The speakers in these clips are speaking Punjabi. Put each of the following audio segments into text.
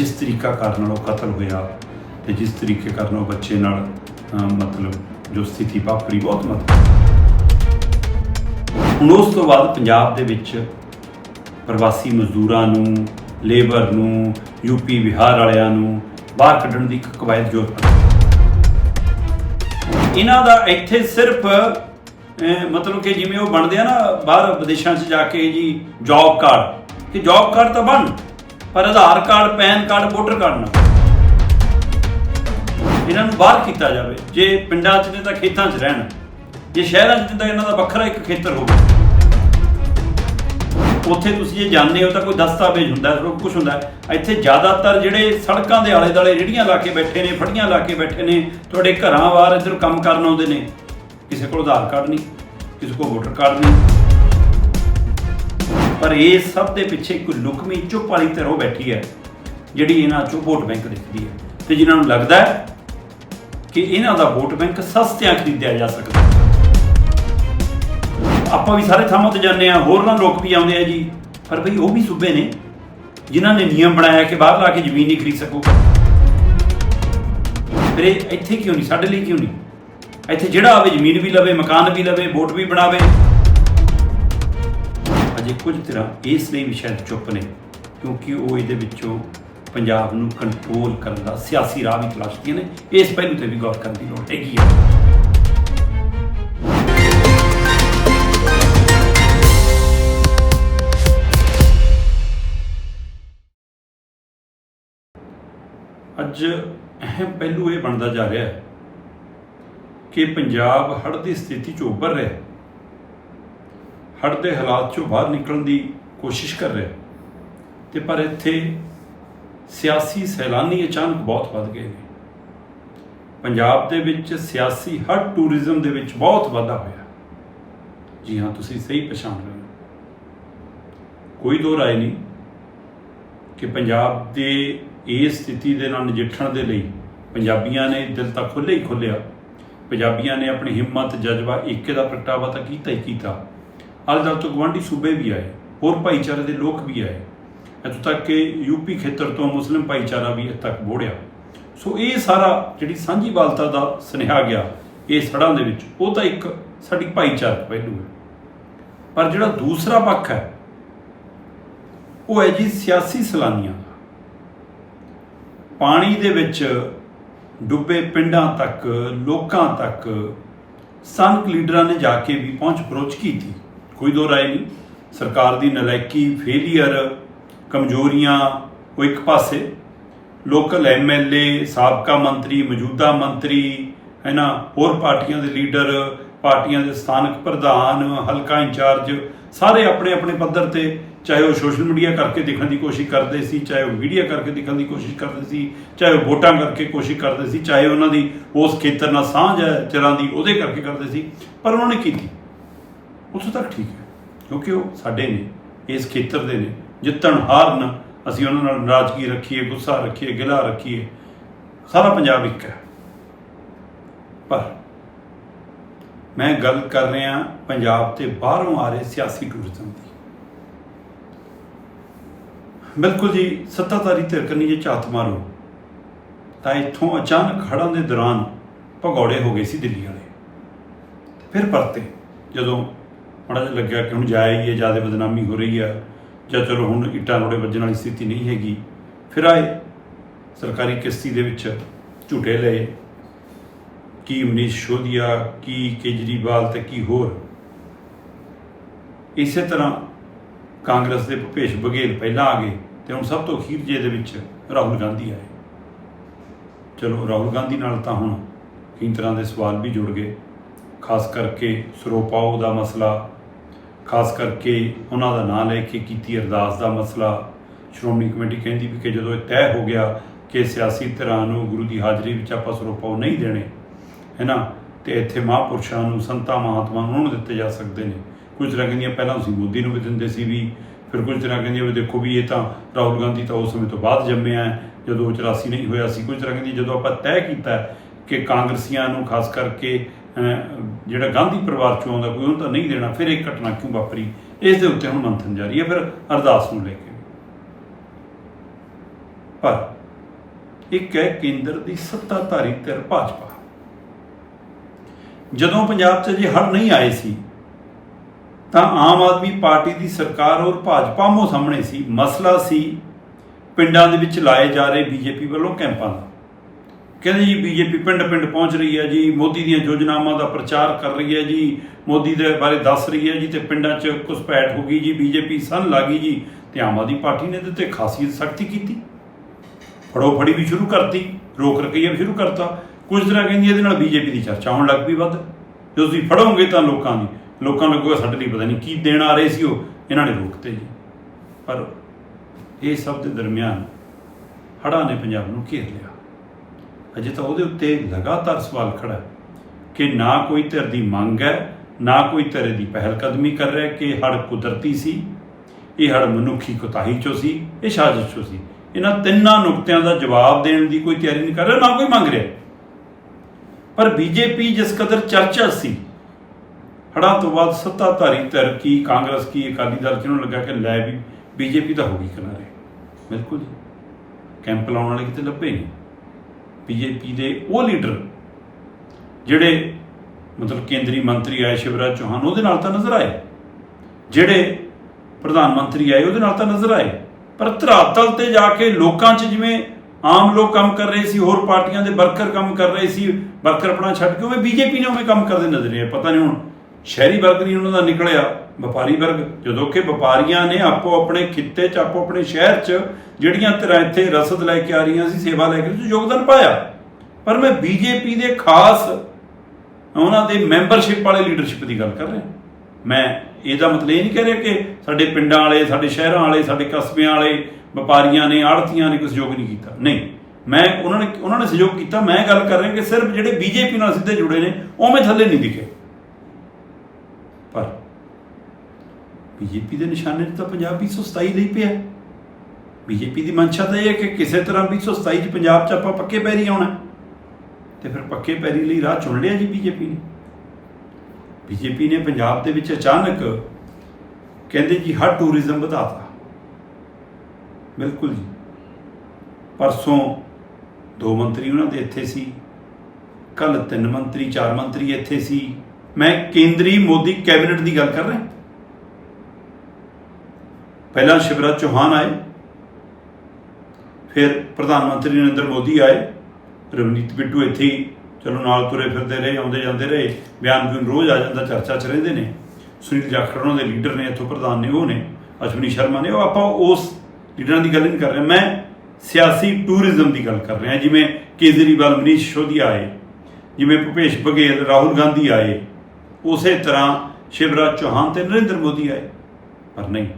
ਜਿਸ ਤਰੀਕਾ ਕਾਰਨ ਨਾਲ ਉਹ ਕਤਲ ਹੋਇਆ ਤੇ ਜਿਸ ਤਰੀਕੇ ਕਾਰਨ ਉਹ ਬੱਚੇ ਨਾਲ ਮਤਲਬ ਜੋ ਸਥਿਤੀ ਵਾਪਰੀ, ਬਹੁਤ ਮਤਲਬ। ਹੁਣ ਉਸ ਤੋਂ ਬਾਅਦ ਪੰਜਾਬ ਦੇ ਵਿੱਚ ਪ੍ਰਵਾਸੀ ਮਜ਼ਦੂਰਾਂ ਨੂੰ, ਲੇਬਰ ਨੂੰ ਯੂਪੀ ਬਿਹਾਰ ਵਾਲਿਆਂ ਨੂੰ ਬਾਹਰ ਕੱਢਣ ਦੀ ਇੱਕ ਕਵਾਇਦ ਜੋਰ ਇਹਨਾਂ ਦਾ ਇੱਥੇ ਸਿਰਫ ਮਤਲਬ ਕਿ ਜਿਵੇਂ ਉਹ ਬਣਦੇ ਆ ਨਾ, ਬਾਹਰ ਵਿਦੇਸ਼ਾਂ 'ਚ ਜਾ ਕੇ ਜੀ ਜੌਬ ਕਾਰਡ ਕਿ ਜੌਬ ਕਾਰਡ ਤਾਂ ਬਣ। ਪਰ Aadhaar card, PAN card, voter card ਨਾ। ਇਹਨਾਂ ਨੂੰ ਬਾਹਰ ਕੀਤਾ ਜਾਵੇ, ਜੇ ਪਿੰਡਾਂ 'ਚ ਨੇ ਤਾਂ ਖੇਤਾਂ 'ਚ ਰਹਿਣ। ਜੇ ਸ਼ਹਿਰਾਂ 'ਚ ਤਾਂ ਇਹਨਾਂ ਦਾ ਵੱਖਰਾ ਇੱਕ ਖੇਤਰ ਹੋਵੇ। ਉੱਥੇ ਤੁਸੀਂ ਜੇ ਜਾਣਦੇ ਹੋ ਤਾਂ ਕੋਈ ਦਸਤਾਵੇਜ਼ ਹੁੰਦਾ, ਸਭ ਕੁਝ ਹੁੰਦਾ। ਇੱਥੇ ਜ਼ਿਆਦਾਤਰ ਜਿਹੜੇ ਸੜਕਾਂ ਦੇ ਆਲੇ ਦੁਆਲੇ ਰੇੜੀਆਂ ਲਾ ਕੇ ਬੈਠੇ ਨੇ, ਫੜੀਆਂ ਲਾ ਕੇ ਬੈਠੇ ਨੇ, ਤੁਹਾਡੇ ਘਰਾਂ ਬਾਹਰ ਇੱਧਰ ਕੰਮ ਕਰਨ ਆਉਂਦੇ ਨੇ, ਕਿਸੇ ਕੋਲ ਆਧਾਰ ਕਾਰਡ ਨਹੀਂ, ਕਿਸੇ ਕੋਲ ਵੋਟਰ ਕਾਰਡ ਨਹੀਂ। ਪਰ ਇਹ ਸਭ ਦੇ ਪਿੱਛੇ ਇੱਕ ਲੁਕਮੀ ਚੁੱਪ ਵਾਲੀ ਤਰ੍ਹਾਂ ਬੈਠੀ ਹੈ, ਜਿਹੜੀ ਇਹਨਾਂ ਚੋਂ ਵੋਟ ਬੈਂਕ ਦਿਖਦੀ ਹੈ। ਤੇ ਜਿਨ੍ਹਾਂ ਨੂੰ ਲੱਗਦਾ ਹੈ ਕਿ ਇਹਨਾਂ ਦਾ ਵੋਟ ਬੈਂਕ ਸਸਤਿਆਂ ਖਰੀਦਿਆ ਜਾ ਸਕਦਾ ਆਪਾਂ ਵੀ ਸਾਰੇ ਥਾਵਾਂ ਤੇ ਜਾਂਦੇ ਆ ਹੋਰ ਨਾ ਲੋਕ ਵੀ ਆਉਂਦੇ ਆ ਜੀ। ਪਰ ਭਈ ਉਹ ਵੀ ਸੂਬੇ ਨੇ, ਜਿਨ੍ਹਾਂ ਨੇ ਨਿਯਮ ਬਣਾਇਆ ਕਿ ਬਾਹਰ ਲਾ ਕੇ ਜ਼ਮੀਨ ਨਹੀਂ ਖਰੀਦ ਸਕੋ। ਫਿਰ ਇੱਥੇ ਕਿਉਂ ਨਹੀਂ, ਸਾਡੇ ਲਈ ਕਿਉਂ ਨਹੀਂ? ਇੱਥੇ ਜਿਹੜਾ ਆਵੇ ਜ਼ਮੀਨ ਵੀ ਲਵੇ, ਮਕਾਨ ਵੀ ਲਵੇ, ਵੋਟ ਵੀ ਬਣਾਵੇ। ਅਜੇ ਕੁਝ ਤਰ੍ਹਾਂ ਇਸ ਲਈ ਵੀ ਸ਼ਾਇਦ ਚੁੱਪ ਨੇ, ਕਿਉਂਕਿ ਉਹ ਇਹਦੇ ਵਿੱਚੋਂ ਪੰਜਾਬ ਨੂੰ ਕੰਟਰੋਲ ਕਰਨ ਦਾ ਸਿਆਸੀ ਰਾਹ ਵੀ ਤਲਾਸ਼ਦੀਆਂ ਨੇ। ਇਸ ਪਹਿਲੂ ਤੇ ਵੀ ਗੌਰ ਕਰਨ ਦੀ ਲੋੜ ਹੈਗੀ ਹੈ ਅੱਜ ਅਹਿਮ ਪਹਿਲੂ ਇਹ ਬਣਦਾ ਜਾ ਰਿਹਾ ਹੈ ਕਿ ਪੰਜਾਬ ਹੜ੍ਹ ਦੀ ਸਥਿਤੀ ਚੋਂ ਉੱਭਰ ਰਿਹਾ ਹੈ। ਹੜ੍ਹ ਦੇ ਹਾਲਾਤ ਚੋਂ ਬਾਹਰ ਨਿਕਲਣ ਦੀ ਕੋਸ਼ਿਸ਼ ਕਰ ਰਿਹਾ। ਹੈ ਤੇ ਪਰ ਇੱਥੇ ਸਿਆਸੀ ਸੈਲਾਨੀ ਅਚਾਨਕ ਬਹੁਤ ਵੱਧ ਗਏ ਨੇ। ਪੰਜਾਬ ਦੇ ਵਿੱਚ ਸਿਆਸੀ ਹੜ ਟੂਰਿਜ਼ਮ ਦੇ ਵਿੱਚ ਬਹੁਤ ਵਾਧਾ ਹੋਇਆ। ਜੀ ਹਾਂ, ਤੁਸੀਂ ਸਹੀ ਪਛਾਣ ਰਹੇ ਹੋ। ਕੋਈ ਦੋ ਰਾਏ ਨਹੀਂ ਕਿ ਪੰਜਾਬ ਦੇ ਇਸ ਸਥਿਤੀ ਦੇ ਨਾਲ ਨਜਿੱਠਣ ਦੇ ਲਈ ਪੰਜਾਬੀਆਂ ਨੇ ਦਿਲ ਤਾਂ ਖੁੱਲ੍ਹੇ ਹੀ ਖੁੱਲਿਆ ਪੰਜਾਬੀਆਂ ਨੇ ਆਪਣੀ ਹਿੰਮਤ, ਜਜ਼ਬਾ, ਏਕੇ ਦਾ ਪ੍ਰਗਟਾਵਾ ਤਾਂ ਕੀਤਾ ਹੀ ਕੀਤਾ। ਅਲਦਲ ਤੋਂ ਗਵਾਂਢੀ ਸੂਬੇ ਵੀ ਆਏ, ਹੋਰ ਭਾਈਚਾਰੇ ਦੇ ਲੋਕ ਵੀ ਆਏ। ਇੱਥੋਂ ਤੱਕ ਕਿ ਯੂਪੀ ਖੇਤਰ ਤੋਂ ਮੁਸਲਿਮ ਭਾਈਚਾਰਾ ਵੀ ਇੱਥੇ ਤੱਕ ਬੋੜਿਆ। ਸੋ ਇਹ ਸਾਰਾ ਜਿਹੜੀ ਸਾਂਝੀਵਾਲਤਾ ਦਾ ਸੁਨੇਹਾ ਗਿਆ, ਇਹ ਸੜਾਂ ਦੇ ਵਿੱਚ, ਉਹ ਤਾਂ ਇੱਕ ਸਾਡੀ ਭਾਈਚਾਰਕ ਪਹਿਲੂ ਹੈ। ਪਰ ਜਿਹੜਾ ਦੂਸਰਾ ਪੱਖ ਹੈ, ਉਹ ਹੈ ਜੀ ਸਿਆਸੀ ਸੈਲਾਨੀਆਂ ਦਾ। ਪਾਣੀ ਦੇ ਵਿੱਚ ਡੁੱਬੇ ਪਿੰਡਾਂ ਤੱਕ, ਲੋਕਾਂ ਤੱਕ, ਸਥਾਨਕ ਲੀਡਰਾਂ ਨੇ ਜਾ ਕੇ ਵੀ ਪਹੁੰਚ ਪਰੋਚ ਕੀਤੀ। ਕੋਈ ਦੋ ਰਾਏ ਨਹੀਂ। ਸਰਕਾਰ ਦੀ ਨਲਾਇਕੀ ਫੇਲੀਅਰ ਕਮਜ਼ੋਰੀਆਂ, ਉਹ ਇੱਕ ਪਾਸੇ। ਲੋਕਲ ਐਮਐਲਏ ਸਾਬਕਾ ਮੰਤਰੀ, ਮੌਜੂਦਾ ਮੰਤਰੀ ਹੈ ਨਾ ਹੋਰ ਪਾਰਟੀਆਂ ਦੇ ਲੀਡਰ, ਪਾਰਟੀਆਂ ਦੇ ਸਥਾਨਕ ਪ੍ਰਧਾਨ, ਹਲਕਾ ਇੰਚਾਰਜ, ਸਾਰੇ ਆਪਣੇ ਆਪਣੇ ਪੱਧਰ ਤੇ ਚਾਹੇ ਉਹ ਸੋਸ਼ਲ ਮੀਡੀਆ ਕਰਕੇ ਦਿਖਣ ਦੀ ਕੋਸ਼ਿਸ਼ ਕਰਦੇ ਸੀ, ਚਾਹੇ ਉਹ ਮੀਡੀਆ ਕਰਕੇ ਦਿਖਣ ਦੀ ਕੋਸ਼ਿਸ਼ ਕਰਦੇ ਸੀ, ਚਾਹੇ ਉਹ ਵੋਟਾਂ ਕਰਕੇ ਕੋਸ਼ਿਸ਼ ਕਰਦੇ ਸੀ, ਚਾਹੇ ਉਹਨਾਂ ਦੀ ਉਸ ਖੇਤਰ ਨਾਲ ਸਾਂਝ ਹੈ ਚਰਾਂ ਦੀ, ਉਹਦੇ ਕਰਕੇ ਕਰਦੇ ਸੀ, ਪਰ ਉਹਨਾਂ ਨੇ ਕੀਤੀ। ਉੱਥੋਂ ਤੱਕ ਠੀਕ ਹੈ। ਕਿਉਂਕਿ ਉਹ ਸਾਡੇ ਨੇ, ਇਸ ਖੇਤਰ ਦੇ ਨੇ। ਜਿੱਤਣ ਹਾਰਨ ਅਸੀਂ ਉਹਨਾਂ ਨਾਲ ਨਾਰਾਜ਼ਗੀ ਰੱਖੀਏ, ਗੁੱਸਾ ਰੱਖੀਏ, ਗਿਲਾ ਰੱਖੀਏ। ਸਾਰਾ ਪੰਜਾਬ ਇੱਕ ਹੈ। ਪਰ ਮੈਂ ਗੱਲ ਕਰ ਰਿਹਾ ਪੰਜਾਬ ਤੇ ਬਾਹਰੋਂ ਆ ਰਹੇ ਸਿਆਸੀ ਟੂਰਿਜ਼ਮ ਦੀ। ਬਿਲਕੁਲ ਜੀ, ਸੱਤਾਧਾਰੀ ਧਿਰ ਕਰਨੀ ਜੇ ਝਾਤ ਮਾਰੋ, ਤਾਂ ਇੱਥੋਂ ਅਚਾਨਕ ਹੜ੍ਹਾਂ ਦੇ ਦੌਰਾਨ ਭਗੌੜੇ ਹੋ ਗਏ ਸੀ ਦਿੱਲੀ ਵਾਲੇ। ਫਿਰ ਪਰਤੇ, ਜਦੋਂ ਮਾੜਾ ਜਿਹਾ ਲੱਗਿਆ ਕਿ ਹੁਣ ਜਾਇਆ ਹੀ ਹੈ, ਜ਼ਿਆਦਾ ਬਦਨਾਮੀ ਹੋ ਰਹੀ ਹੈ ਜਾਂ ਚਲੋ ਹੁਣ ਇੱਟਾਂ ਲੋੜੇ ਵੱਜਣ ਵਾਲੀ ਸਥਿਤੀ ਨਹੀਂ ਹੈਗੀ। ਫਿਰ ਆਏ ਸਰਕਾਰੀ ਕਿਸ਼ਤੀ ਦੇ ਵਿੱਚ ਝੂਟੇ ਲਏ। ਕੀ ਮਨੀਸ਼ ਸ਼ੋਦੀਆ ਕੀ ਕੇਜਰੀਵਾਲ ਤੇ ਕੀ ਹੋਰ। ਇਸੇ ਤਰ੍ਹਾਂ ਕਾਂਗਰਸ ਦੇ ਭੁਪੇਸ਼ ਬਘੇਲ ਪਹਿਲਾਂ ਆ ਗਏ ਤੇ ਹੁਣ ਸਭ ਤੋਂ ਅਖੀਰ ਜੇ ਦੇ ਵਿੱਚ ਰਾਹੁਲ ਗਾਂਧੀ ਆਏ। ਚਲੋ ਰਾਹੁਲ ਗਾਂਧੀ ਨਾਲ ਤਾਂ ਹੁਣ ਕਈ ਤਰ੍ਹਾਂ ਦੇ ਸਵਾਲ ਵੀ ਜੁੜ ਗਏ। ਖਾਸ ਕਰਕੇ ਸਰੋਪਾਓ ਦਾ ਮਸਲਾ ਖਾਸ ਕਰਕੇ ਉਹਨਾਂ ਦਾ ਨਾਂ ਲੈ ਕੇ ਕੀਤੀ ਅਰਦਾਸ ਦਾ ਮਸਲਾ, ਸ਼੍ਰੋਮਣੀ ਕਮੇਟੀ ਕਹਿੰਦੀ ਵੀ ਕਿ ਜਦੋਂ ਇਹ ਤੈਅ ਹੋ ਗਿਆ ਕਿ ਸਿਆਸੀ ਧਿਰਾਂ ਨੂੰ ਗੁਰੂ ਦੀ ਹਾਜ਼ਰੀ ਵਿੱਚ ਆਪਾਂ ਸਰੋਪਾਓ ਨਹੀਂ ਦੇਣੇ, ਹੈ ਨਾ, ਤੇ ਇੱਥੇ ਮਹਾਂਪੁਰਸ਼ਾਂ ਨੂੰ, ਸੰਤਾਂ, ਮਹਾਤਮਾ ਨੂੰ ਉਹਨਾਂ ਨੂੰ ਦਿੱਤੇ ਜਾ ਸਕਦੇ ਨੇ। ਕੁਝ ਤਰ੍ਹਾਂ ਕਹਿੰਦੀਆਂ ਪਹਿਲਾਂ ਅਸੀਂ ਮੋਦੀ ਨੂੰ ਵੀ ਦਿੰਦੇ ਸੀ ਵੀ, ਫਿਰ ਕੁਝ ਤਰ੍ਹਾਂ ਕਹਿੰਦੀਆਂ ਵੀ ਦੇਖੋ ਵੀ ਇਹ ਤਾਂ ਰਾਹੁਲ ਗਾਂਧੀ ਤਾਂ ਉਸ ਸਮੇਂ ਤੋਂ ਬਾਅਦ ਜੰਮਿਆ ਹੈ ਜਦੋਂ 84 ਨਹੀਂ ਹੋਇਆ ਸੀ। ਕੁਝ ਤਰ੍ਹਾਂ ਕਹਿੰਦੀ ਜਦੋਂ ਆਪਾਂ ਤੈਅ ਕੀਤਾ ਕਿ ਕਾਂਗਰਸੀਆਂ ਨੂੰ ਖਾਸ ਕਰਕੇ ਜਿਹੜਾ ਗਾਂਧੀ ਪਰਿਵਾਰ ਚੋਂ ਆਉਂਦਾ ਕੋਈ ਉਹਨੂੰ ਤਾਂ ਨਹੀਂ ਦੇਣਾ, ਫਿਰ ਇਹ ਘਟਨਾ ਕਿਉਂ ਵਾਪਰੀ? ਇਸ ਦੇ ਉੱਤੇ ਹੁਣ ਮੰਥਨ ਜਾਰੀ ਹੈ, ਫਿਰ ਅਰਦਾਸ ਨੂੰ ਲੈ ਕੇ। ਪਰ ਇੱਕ ਹੈ ਕੇਂਦਰ ਦੀ ਸੱਤਾਧਾਰੀ ਧਿਰ ਭਾਜਪਾ। ਜਦੋਂ ਪੰਜਾਬ 'ਚ ਜੇ ਹੜ ਨਹੀਂ ਆਏ ਸੀ, ਤਾਂ ਆਮ ਆਦਮੀ ਪਾਰਟੀ ਦੀ ਸਰਕਾਰ ਔਰ ਭਾਜਪਾ ਮੋ ਸਾਹਮਣੇ ਸੀ। ਮਸਲਾ ਸੀ, ਪਿੰਡਾਂ ਦੇ ਵਿੱਚ ਲਾਏ ਜਾ ਰਹੇ ਬੀਜੇਪੀ ਵੱਲੋਂ ਕੈਂਪਾਂ ਦਾ। ਕਹਿੰਦੇ ਜੀ ਬੀਜੇਪੀ ਪਿੰਡ ਪਿੰਡ ਪਹੁੰਚ ਰਹੀ ਹੈ ਜੀ, ਮੋਦੀ ਦੀਆਂ ਯੋਜਨਾਵਾਂ ਦਾ ਪ੍ਰਚਾਰ ਕਰ ਰਹੀ ਹੈ ਜੀ, ਮੋਦੀ ਦੇ ਬਾਰੇ ਦੱਸ ਰਹੀ ਹੈ ਜੀ ਤੇ ਪਿੰਡਾਂ 'ਚ ਘੁਸਪੈਠ ਹੋ ਗਈ ਜੀ, ਬੀਜੇਪੀ ਸੰਨ ਲੱਗੀ ਜੀ ਤੇ ਆਮ ਆਦਮੀ ਪਾਰਟੀ ਨੇ ਇਹਦੇ ਤੇ ਖਾਸੀ ਸਖਤੀ ਕੀਤੀ। ਫੜੋ ਫੜੀ ਵੀ ਸ਼ੁਰੂ ਕਰਤੀ, ਰੋਕ ਰਕਈਆ ਵੀ ਸ਼ੁਰੂ ਕਰਤਾ। ਕੁਝ ਦਿਨਾਂ ਕਹਿੰਦੀ ਇਹਦੇ ਨਾਲ ਬੀਜੇਪੀ ਦੀ ਚਰਚਾ ਹੋਣ ਲੱਗ ਪਈ ਵੱਧ। ਜੇ ਤੁਸੀਂ ਫੜੋਗੇ ਤਾਂ ਲੋਕਾਂ ਦੀ, ਲੋਕਾਂ ਨੂੰ ਲੱਗੂਗਾ ਸਾਡੇ ਲਈ ਪਤਾ ਨਹੀਂ ਕੀ ਦੇਣ ਆ ਰਹੇ ਸੀ ਉਹ, ਇਹਨਾਂ ਨੇ ਰੋਕਤੇ ਜੀ। ਪਰ ਇਹ ਸਭ ਦੇ ਦਰਮਿਆਨ ਹੜ੍ਹਾਂ ਨੇ ਪੰਜਾਬ ਨੂੰ ਘੇਰ ਲਿਆ। ਅਜੇ ਤਾਂ ਉਹਦੇ ਉੱਤੇ ਲਗਾਤਾਰ ਸਵਾਲ ਖੜਾ ਹੈ ਕਿ ਨਾ ਕੋਈ ਧਿਰ ਦੀ ਮੰਗ ਹੈ, ਨਾ ਕੋਈ ਧਿਰ ਦੀ ਪਹਿਲ ਕਦਮੀ ਕਰ ਰਿਹਾ ਕਿ ਹੜ ਕੁਦਰਤੀ ਸੀ, ਇਹ ਹੜ ਮਨੁੱਖੀ ਕੁਤਾਹੀ ਚੋਂ ਸੀ, ਇਹ ਸਾਜ਼ਿਸ਼ ਚੋਂ ਸੀ। ਇਹਨਾਂ ਤਿੰਨਾਂ ਨੁਕਤਿਆਂ ਦਾ ਜਵਾਬ ਦੇਣ ਦੀ ਕੋਈ ਤਿਆਰੀ ਨਹੀਂ ਕਰ ਰਿਹਾ, ਨਾ ਕੋਈ ਮੰਗ ਰਿਹਾ। ਪਰ ਬੀਜੇਪੀ ਜਿਸ ਕਦਰ ਚਰਚਾ ਸੀ, ਹੜ੍ਹਾਂ ਤੋਂ ਬਾਅਦ ਸੱਤਾਧਾਰੀ ਧਿਰ ਕੀ, ਕਾਂਗਰਸ ਕੀ, ਅਕਾਲੀ ਦਲ ਜਿਹਨੂੰ ਲੱਗਾ ਕਿ ਲੈ ਵੀ, ਬੀਜੇਪੀ ਤਾਂ ਹੋ ਗਈ ਕਿਨਾਰੇ। ਬਿਲਕੁਲ ਜੀ। ਕੈਂਪ ਲਾਉਣ ਵਾਲੇ ਕਿਤੇ ਲੱਭੇ ਨਹੀਂ। ਬੀਜੇਪੀ ਦੇ ਉਹ ਲੀਡਰ ਜਿਹੜੇ ਮਤਲਬ ਕੇਂਦਰੀ ਮੰਤਰੀ ਆਏ, ਸ਼ਿਵਰਾਜ ਚੌਹਾਨ, ਉਹਦੇ ਨਾਲ ਤਾਂ ਨਜ਼ਰ ਆਏ। ਜਿਹੜੇ ਪ੍ਰਧਾਨ ਮੰਤਰੀ ਆਏ, ਉਹਦੇ ਨਾਲ ਤਾਂ ਨਜ਼ਰ ਆਏ। ਪਰ ਧਰਾਤਲ ਤੇ ਜਾ ਕੇ ਲੋਕਾਂ 'ਚ ਜਿਵੇਂ ਆਮ ਲੋਕ ਕੰਮ ਕਰ ਰਹੇ ਸੀ, ਹੋਰ ਪਾਰਟੀਆਂ ਦੇ ਵਰਕਰ ਕੰਮ ਕਰ ਰਹੇ ਸੀ, ਵਰਕਰ ਆਪਣਾ ਛੱਡ ਕੇ ਉਵੇਂ ਬੀਜੇਪੀ ਨੇ ਉਵੇਂ ਕੰਮ ਕਰਦੇ ਨਜ਼ਰ ਨਹੀਂ ਆਏ, ਪਤਾ ਨਹੀਂ ਹੁਣ ਸ਼ਹਿਰੀ ਵਰਗ ਨਹੀਂ ਉਹਨਾਂ ਦਾ ਨਿਕਲਿਆ, ਵਪਾਰੀ ਵਰਗ। ਜਦੋਂ ਕਿ ਵਪਾਰੀਆਂ ਨੇ ਆਪੋ ਆਪਣੇ ਖਿੱਤੇ 'ਚ, ਆਪੋ ਆਪਣੇ ਸ਼ਹਿਰ 'ਚ ਜਿਹੜੀਆਂ ਤਰ੍ਹਾਂ ਇੱਥੇ ਰਸਦ ਲੈ ਕੇ ਆ ਰਹੀਆਂ ਸੀ, ਸੇਵਾ ਲੈ ਕੇ ਯੋਗਦਾਨ ਪਾਇਆ। ਪਰ ਮੈਂ ਬੀਜੇਪੀ ਦੇ ਖਾਸ ਉਹਨਾਂ ਦੇ ਮੈਂਬਰਸ਼ਿਪ ਵਾਲੇ ਲੀਡਰਸ਼ਿਪ ਦੀ ਗੱਲ ਕਰ ਰਿਹਾ। ਮੈਂ ਇਹਦਾ ਮਤਲਬ ਇਹ ਨਹੀਂ ਕਹਿ ਰਿਹਾ ਕਿ ਸਾਡੇ ਪਿੰਡਾਂ ਵਾਲੇ, ਸਾਡੇ ਸ਼ਹਿਰਾਂ ਵਾਲੇ, ਸਾਡੇ ਕਸਬਿਆਂ ਵਾਲੇ ਵਪਾਰੀਆਂ ਨੇ, ਆੜਤੀਆਂ ਨੇ ਕੋਈ ਸਹਿਯੋਗ ਨਹੀਂ ਕੀਤਾ। ਨਹੀਂ, ਮੈਂ ਉਹਨਾਂ ਨੇ ਉਹਨਾਂ ਨੇ ਸਹਿਯੋਗ ਕੀਤਾ। ਮੈਂ ਗੱਲ ਕਰ ਰਿਹਾ ਕਿ ਸਿਰਫ ਜਿਹੜੇ ਬੀਜੇਪੀ ਨਾਲ ਸਿੱਧੇ ਜੁੜੇ ਨੇ, ਉਹ ਮੈਂ ਥੱਲੇ ਨਹੀਂ ਦਿਖੇ ਪਰ ਬੀਜੇਪੀ ਦੇ ਨਿਸ਼ਾਨੇ ਤੇ ਤਾਂ ਪੰਜਾਬ 227 ਲਈ ਪਿਆ। ਬੀਜੇਪੀ ਦੀ ਮਨਸ਼ਾ ਤਾਂ ਇਹ ਹੈ ਕਿ ਕਿਸੇ ਤਰ੍ਹਾਂ 227 ਚ ਪੰਜਾਬ 'ਚ ਆਪਾਂ ਪੱਕੇ ਪੈਰੀ ਆਉਣਾ। ਤੇ ਫਿਰ ਪੱਕੇ ਪੈਰੀ ਲਈ ਰਾਹ ਚੁਣ ਲਿਆ ਜੀ ਬੀਜੇਪੀ ਨੇ। ਬੀਜੇਪੀ ਨੇ ਪੰਜਾਬ ਦੇ ਵਿੱਚ ਅਚਾਨਕ ਕਹਿੰਦੇ ਜੀ, ਹਰ ਟੂਰਿਜ਼ਮ ਵਧਾਤਾ। ਬਿਲਕੁਲ ਜੀ। ਪਰਸੋਂ ਦੋ ਮੰਤਰੀ ਉਹਨਾਂ ਦੇ ਇੱਥੇ ਸੀ ਕੱਲ ਤਿੰਨ ਮੰਤਰੀ, ਚਾਰ ਮੰਤਰੀ ਇੱਥੇ ਸੀ। ਮੈਂ ਕੇਂਦਰੀ ਮੋਦੀ ਕੈਬਨਿਟ ਦੀ ਗੱਲ ਕਰ ਰਿਹਾ। ਪਹਿਲਾਂ ਸ਼ਿਵਰਾਜ ਚੌਹਾਨ ਆਏ, ਫਿਰ ਪ੍ਰਧਾਨ ਮੰਤਰੀ ਨਰਿੰਦਰ ਮੋਦੀ ਆਏ, ਰਵਨੀਤ ਬਿੱਟੂ ਇੱਥੇ ਹੀ, ਚਲੋ ਨਾਲ ਤੁਰੇ ਫਿਰਦੇ ਰਹੇ, ਆਉਂਦੇ ਜਾਂਦੇ ਰਹੇ, ਬਿਆਨ ਵੀ ਰੋਜ਼ ਆ ਜਾਂਦਾ, ਚਰਚਾ ਚ ਰਹਿੰਦੇ ਨੇ। ਸੁਨੀਲ ਜਾਖੜ ਉਹਨਾਂ ਦੇ ਲੀਡਰ ਨੇ, ਇੱਥੋਂ ਪ੍ਰਧਾਨ ਨੇ, ਉਹ ਨੇ, ਅਸ਼ਵਨੀ ਸ਼ਰਮਾ ਨੇ, ਉਹ ਆਪਾਂ ਉਸ ਲੀਡਰਾਂ ਦੀ ਗੱਲ ਨਹੀਂ ਕਰ ਰਹੇ, ਮੈਂ ਸਿਆਸੀ ਟੂਰਿਜ਼ਮ ਦੀ ਗੱਲ ਕਰ ਰਿਹਾ, ਜਿਵੇਂ ਕੇਜਰੀਵਾਲ, ਮਨੀਸ਼ ਸੋਧੀਆ ਆਏ, ਜਿਵੇਂ ਭੁਪੇਸ਼ ਬਘੇਲ, ਰਾਹੁਲ ਗਾਂਧੀ ਆਏ, ਉਸੇ ਤਰ੍ਹਾਂ ਸ਼ਿਵਰਾਜ ਚੌਹਾਨ ਤੇ ਨਰਿੰਦਰ ਮੋਦੀ ਆਏ, ਪਰ ਨਹੀਂ।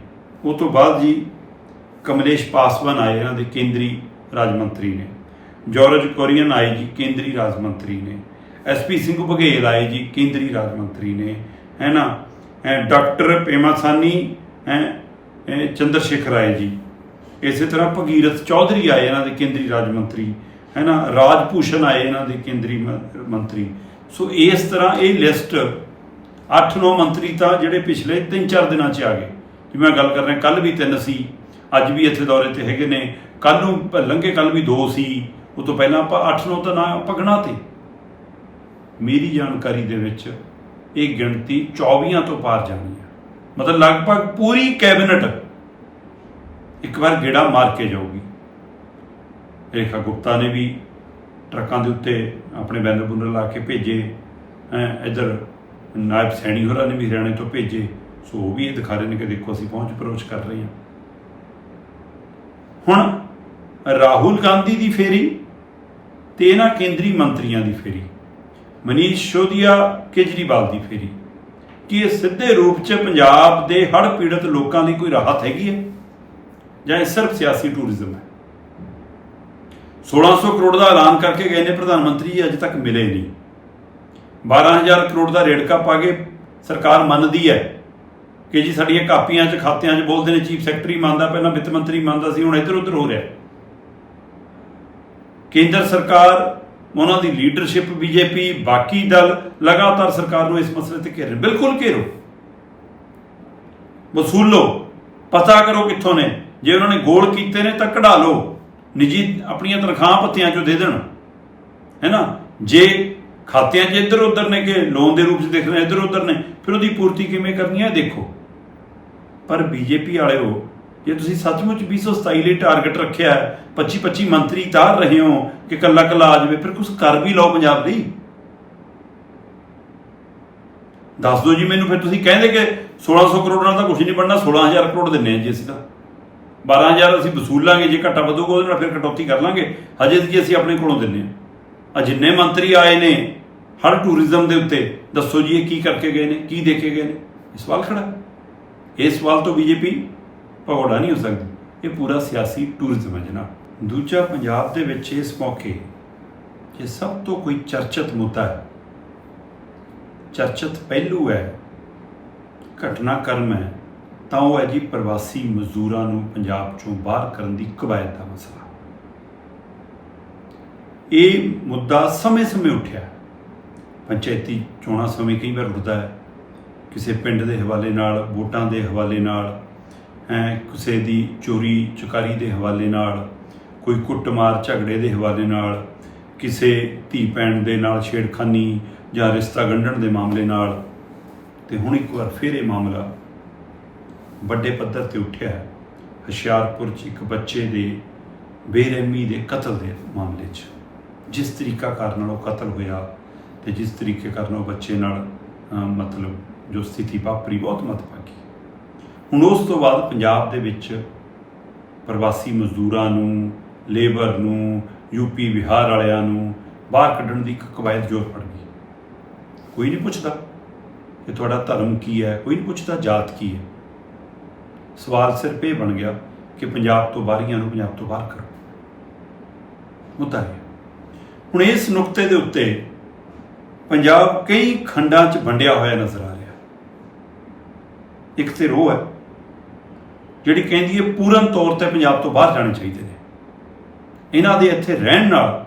ਉਹ ਤੋਂ ਬਾਅਦ ਜੀ ਕਮਲੇਸ਼ ਪਾਸਵਾਨ ਆਏ, ਇਹਨਾਂ ਦੇ ਕੇਂਦਰੀ ਰਾਜ ਮੰਤਰੀ ਨੇ। ਜੋਰਜ ਕੋਰੀਅਨ ਆਏ ਜੀ, ਕੇਂਦਰੀ ਰਾਜ ਮੰਤਰੀ ਨੇ ਐਸਪੀ ਸਿੰਘ ਬਘੇਲ ਆਏ ਜੀ, ਕੇਂਦਰੀ ਰਾਜ ਮੰਤਰੀ ਨੇ। ਹੈ ਨਾ ਡਾਕਟਰ ਪੇਮਾ ਸਾਨੀ ਹੈ ਚੰਦਰ ਸ਼ੇਖਰ ਆਏ ਜੀ। ਇਸੇ ਤਰ੍ਹਾਂ ਭਗੀਰਥ ਚੌਧਰੀ ਆਏ ਇਹਨਾਂ ਦੇ ਕੇਂਦਰੀ ਰਾਜ ਮੰਤਰੀ ਹੈ ਨਾ ਰਾਜ ਭੂਸ਼ਣ ਆਏ ਇਹਨਾਂ ਦੇ ਕੇਂਦਰੀ ਮੰਤਰੀ। ਸੋ ਇਸ ਤਰ੍ਹਾਂ ਇਹ ਲਿਸਟ 8-9 ਮੰਤਰੀ ਤਾਂ ਜਿਹੜੇ ਪਿਛਲੇ 3-4 ਦਿਨਾਂ 'ਚ ਆ ਗਏ। ਜਿਵੇਂ ਮੈਂ ਗੱਲ ਕਰ ਰਿਹਾ ਕੱਲ ਵੀ ਤਿੰਨ ਸੀ ਅੱਜ ਵੀ ਇੱਥੇ ਦੌਰੇ ਤੇ ਹੈਗੇ ਨੇ। ਕੱਲ ਨੂੰ ਪ- ਲੰਘੇ ਕੱਲ ਵੀ ਦੋ ਸੀ ਉਹ ਤੋਂ ਪਹਿਲਾਂ ਆਪਾਂ 8-9 ਤਾਂ ਨਾ ਆਪਾਂ ਗਿਣਾਤੇ ਮੇਰੀ ਜਾਣਕਾਰੀ ਦੇ ਵਿੱਚ ਇਹ ਗਿਣਤੀ 24 ਤੋਂ ਪਾਰ ਜਾਣੀ ਹੈ। ਮਤਲਬ ਲਗਭਗ ਪੂਰੀ ਕੈਬਨਿਟ ਇੱਕ ਵਾਰ ਗੇੜਾ ਮਾਰ ਕੇ ਜਾਊਗੀ। ਰੇਖਾ ਗੁਪਤਾ ਨੇ ਵੀ ਟਰੱਕਾਂ ਦੇ ਉੱਤੇ ਆਪਣੇ ਬੈਨਰ ਬੁਨਰ ਲਾ ਕੇ ਭੇਜੇ ਹੈਂ, ਇੱਧਰ ਨਾਇਬ ਸੈਣੀ ਹੋਰਾਂ ਨੇ ਵੀ ਹਰਿਆਣੇ ਤੋਂ ਭੇਜੇ। ਸੋ ਉਹ ਵੀ ਇਹ ਦਿਖਾ ਰਹੇ ਨੇ ਕਿ ਦੇਖੋ ਅਸੀਂ ਪਹੁੰਚ ਪਰੋਚ ਕਰ ਰਹੇ ਹਾਂ। ਹੁਣ ਰਾਹੁਲ ਗਾਂਧੀ ਦੀ ਫੇਰੀ ਤੇ ਇਹਨਾਂ ਕੇਂਦਰੀ ਮੰਤਰੀਆਂ ਦੀ ਫੇਰੀ, ਮਨੀਸ਼ ਸਿਸੋਦੀਆ ਕੇਜਰੀਵਾਲ ਦੀ ਫੇਰੀ, ਕਿ ਇਹ ਸਿੱਧੇ ਰੂਪ 'ਚ ਪੰਜਾਬ ਦੇ ਹੜ੍ਹ ਪੀੜਤ ਲੋਕਾਂ ਲਈ ਕੋਈ ਰਾਹਤ ਹੈਗੀ ਹੈ? ਜਾਂ ਇਹ ਸਿਰਫ ਸਿਆਸੀ ਟੂਰਿਜ਼ਮ ਹੈ? 1600 ਕਰੋੜ ਦਾ ਐਲਾਨ ਕਰਕੇ ਗਏ ਨੇ ਪ੍ਰਧਾਨ ਮੰਤਰੀ ਜੀ ਅਜੇ ਤੱਕ ਮਿਲੇ ਨਹੀਂ। 12000 ਕਰੋੜ ਦਾ ਰੇੜਕਾ ਪਾ ਕੇ ਸਰਕਾਰ ਮੰਨਦੀ ਹੈ। ਕਿ ਜੀ ਸਾਡੀਆਂ ਕਾਪੀਆਂ 'ਚ, ਖਾਤਿਆਂ 'ਚ ਬੋਲਦੇ ਨੇ, ਚੀਫ ਸੈਕਟਰੀ ਮੰਨਦਾ, ਪਹਿਲਾਂ ਵਿੱਤ ਮੰਤਰੀ ਮੰਨਦਾ ਸੀ, ਹੁਣ ਇੱਧਰ ਉੱਧਰ ਹੋ ਰਿਹਾ। ਕੇਂਦਰ ਸਰਕਾਰ, ਉਹਨਾਂ ਦੀ ਲੀਡਰਸ਼ਿਪ ਬੀਜੇਪੀ, ਬਾਕੀ ਦਲ ਲਗਾਤਾਰ ਸਰਕਾਰ ਨੂੰ ਇਸ ਮਸਲੇ ਤੇ ਘੇਰ ਬਿਲਕੁਲ ਘੇਰੋ। ਵਸੂਲੋ ਪਤਾ ਕਰੋ ਕਿੱਥੋਂ ਨੇ। ਜੇ ਉਹਨਾਂ ਨੇ ਗੋਲ ਕੀਤੇ ਨੇ ਤਾਂ ਕਢਾ ਲਓ। ਨਿੱਜੀ ਆਪਣੀਆਂ ਤਨਖਾਹਾਂ ਪੱਤਿਆਂ ਚੋਂ ਦੇ ਦੇਣ। ਹੈ ਨਾ? ਜੇ ਖਾਤਿਆਂ 'ਚ ਇੱਧਰ ਉੱਧਰ ਨੇ ਕਿ ਲੋਨ ਦੇ ਰੂਪ 'ਚ ਦਿਖ ਰਹੇ ਇੱਧਰ ਉੱਧਰ ਨੇ, ਫਿਰ ਉਹਦੀ ਪੂਰਤੀ ਕਿਵੇਂ ਕਰਨੀ ਹੈ? ਦੇਖੋ। ਪਰ ਬੀਜੇਪੀ ਵਾਲਿਓ, ਜੇ ਤੁਸੀਂ ਸੱਚਮੁੱਚ 227 ਲਈ ਟਾਰਗੇਟ ਰੱਖਿਆ 25 25 ਮੰਤਰੀ ਤਾਰ ਰਹੇ ਹੋ ਕਿ ਕੱਲਾ ਕੱਲਾ ਆ ਜਾਵੇ, ਫਿਰ ਕੁਝ ਕਰ ਵੀ ਲਓ ਪੰਜਾਬ ਲਈ ਦੱਸ ਦਿਓ ਜੀ ਮੈਨੂੰ, ਫਿਰ ਤੁਸੀਂ ਕਹਿੰਦੇ ਕਿ 1600 ਕਰੋੜ ਨਾਲ ਤਾਂ ਕੁਝ ਨਹੀਂ ਬਣਨਾ 16000 ਕਰੋੜ ਦਿੰਨੇ ਆ ਜੀ ਅਸੀਂ ਤਾਂ। 12000 ਅਸੀਂ ਵਸੂਲ ਵਸੂਲਾਂਗੇ ਜੇ ਘਾਟਾ ਵਧੂਗਾ ਉਹਦੇ ਨਾਲ ਫਿਰ ਕਟੌਤੀ ਕਰ ਲਾਂਗੇ, ਹਜੇ ਜੀ ਅਸੀਂ ਆਪਣੇ ਕੋਲੋਂ ਦਿੰਨੇ ਆ ਆ ਜਿੰਨੇ ਮੰਤਰੀ ਆਏ ਨੇ, ਹਰ ਟੂਰਿਜ਼ਮ ਦੇ ਉੱਤੇ, ਦੱਸੋ ਜੀ ਇਹ ਕੀ ਕਰਕੇ ਗਏ ਨੇ, ਕੀ ਦੇ ਕੇ ਗਏ ਨੇ? ਇਹ ਸਵਾਲ ਖੜਾ ਇਸ ਸਵਾਲ ਤੋਂ ਬੀਜੇਪੀ ਭਗੌੜਾ ਨਹੀਂ ਹੋ ਸਕਦੀ। ਇਹ ਪੂਰਾ ਸਿਆਸੀ ਟੂਰਿਜ਼ਮ ਹੈ ਜਨਾਬ। ਦੂਜਾ ਪੰਜਾਬ ਦੇ ਵਿੱਚ ਇਸ ਮੌਕੇ ਜੇ ਸਭ ਤੋਂ ਕੋਈ ਚਰਚਿਤ ਮੁੱਦਾ ਹੈ। ਚਰਚਿਤ ਪਹਿਲੂ ਹੈ, ਘਟਨਾਕ੍ਰਮ ਹੈ, ਤਾਂ ਉਹ ਹੈ ਜੀ ਪ੍ਰਵਾਸੀ ਮਜ਼ਦੂਰਾਂ ਨੂੰ ਪੰਜਾਬ ਚੋਂ ਬਾਹਰ ਕਰਨ ਦੀ ਕਵਾਇਦ ਦਾ ਮਸਲਾ। ਇਹ ਮੁੱਦਾ ਸਮੇਂ-ਸਮੇਂ ਉੱਠਿਆ। ਪੰਚਾਇਤੀ ਚੋਣਾਂ ਸਮੇਂ ਕਈ ਵਾਰ ਉੱਠਦਾ ਹੈ। ਕਿਸੇ ਪਿੰਡ ਦੇ ਹਵਾਲੇ ਨਾਲ, ਵੋਟਾਂ ਦੇ ਹਵਾਲੇ ਨਾਲ ਐ ਕਿਸੇ ਦੀ ਚੋਰੀ ਚੁਕਾਰੀ ਦੇ ਹਵਾਲੇ ਨਾਲ, ਕੋਈ ਕੁੱਟਮਾਰ ਝਗੜੇ ਦੇ ਹਵਾਲੇ ਨਾਲ, ਕਿਸੇ ਧੀ ਭੈਣ ਦੇ ਨਾਲ ਛੇੜਖਾਨੀ ਜਾਂ ਰਿਸ਼ਤਾ ਗੰਢਣ ਦੇ ਮਾਮਲੇ ਨਾਲ। ਤੇ ਹੁਣ ਇੱਕ ਵਾਰ ਫਿਰ ਇਹ ਮਾਮਲਾ ਵੱਡੇ ਪੱਧਰ ਤੇ ਉੱਠਿਆ ਹੈ, ਹੁਸ਼ਿਆਰਪੁਰ 'ਚ ਇੱਕ ਬੱਚੇ ਦੇ ਬੇਰਹਿਮੀ ਦੇ ਕਤਲ ਦੇ ਮਾਮਲੇ 'ਚ। ਜਿਸ ਤਰੀਕਾ ਕਾਰਨ ਨਾਲ ਉਹ ਕਤਲ ਹੋਇਆ ਤੇ ਜਿਸ ਤਰੀਕੇ ਕਾਰਨ ਉਹ ਬੱਚੇ ਨਾਲ ਮਤਲਬ ਜੋ ਸਥਿਤੀ ਵਾਪਰੀ ਬਹੁਤ ਮਤਭਾਗੀ ਹੁਣ ਉਸ ਤੋਂ ਬਾਅਦ ਪੰਜਾਬ ਦੇ ਵਿੱਚ ਪ੍ਰਵਾਸੀ ਮਜ਼ਦੂਰਾਂ ਨੂੰ, ਲੇਬਰ ਨੂੰ ਯੂਪੀ ਬਿਹਾਰ ਵਾਲਿਆਂ ਨੂੰ ਬਾਹਰ ਕੱਢਣ ਦੀ ਇੱਕ ਕਵਾਇਦ ਜ਼ੋਰ ਫੜ ਗਈ। ਕੋਈ ਨਹੀਂ ਪੁੱਛਦਾ ਕਿ ਤੁਹਾਡਾ ਧਰਮ ਕੀ ਹੈ, ਕੋਈ ਨਹੀਂ ਪੁੱਛਦਾ ਜਾਤ ਕੀ ਹੈ। ਸਵਾਲ ਸਿਰਫ ਇਹ ਬਣ ਗਿਆ ਕਿ ਪੰਜਾਬ ਤੋਂ ਬਾਹਰੀਆਂ ਨੂੰ ਪੰਜਾਬ ਤੋਂ ਬਾਹਰ ਕਰੋ। ਮੁੱਦਾ ਹੈ। ਹੁਣ ਇਸ ਨੁਕਤੇ ਦੇ ਉੱਤੇ ਪੰਜਾਬ ਕਈ ਖੰਡਾਂ 'ਚ ਵੰਡਿਆ ਹੋਇਆ ਨਜ਼ਰ ਆ ਇੱਕ ਤੇ ਰੋਹ ਹੈ, ਜਿਹੜੀ ਕਹਿੰਦੀ ਹੈ ਪੂਰਨ ਤੌਰ ਤੇ ਪੰਜਾਬ ਤੋਂ ਬਾਹਰ ਜਾਣੇ ਚਾਹੀਦੇ ਨੇ। ਇਹਨਾਂ ਦੇ ਇੱਥੇ ਰਹਿਣ ਨਾਲ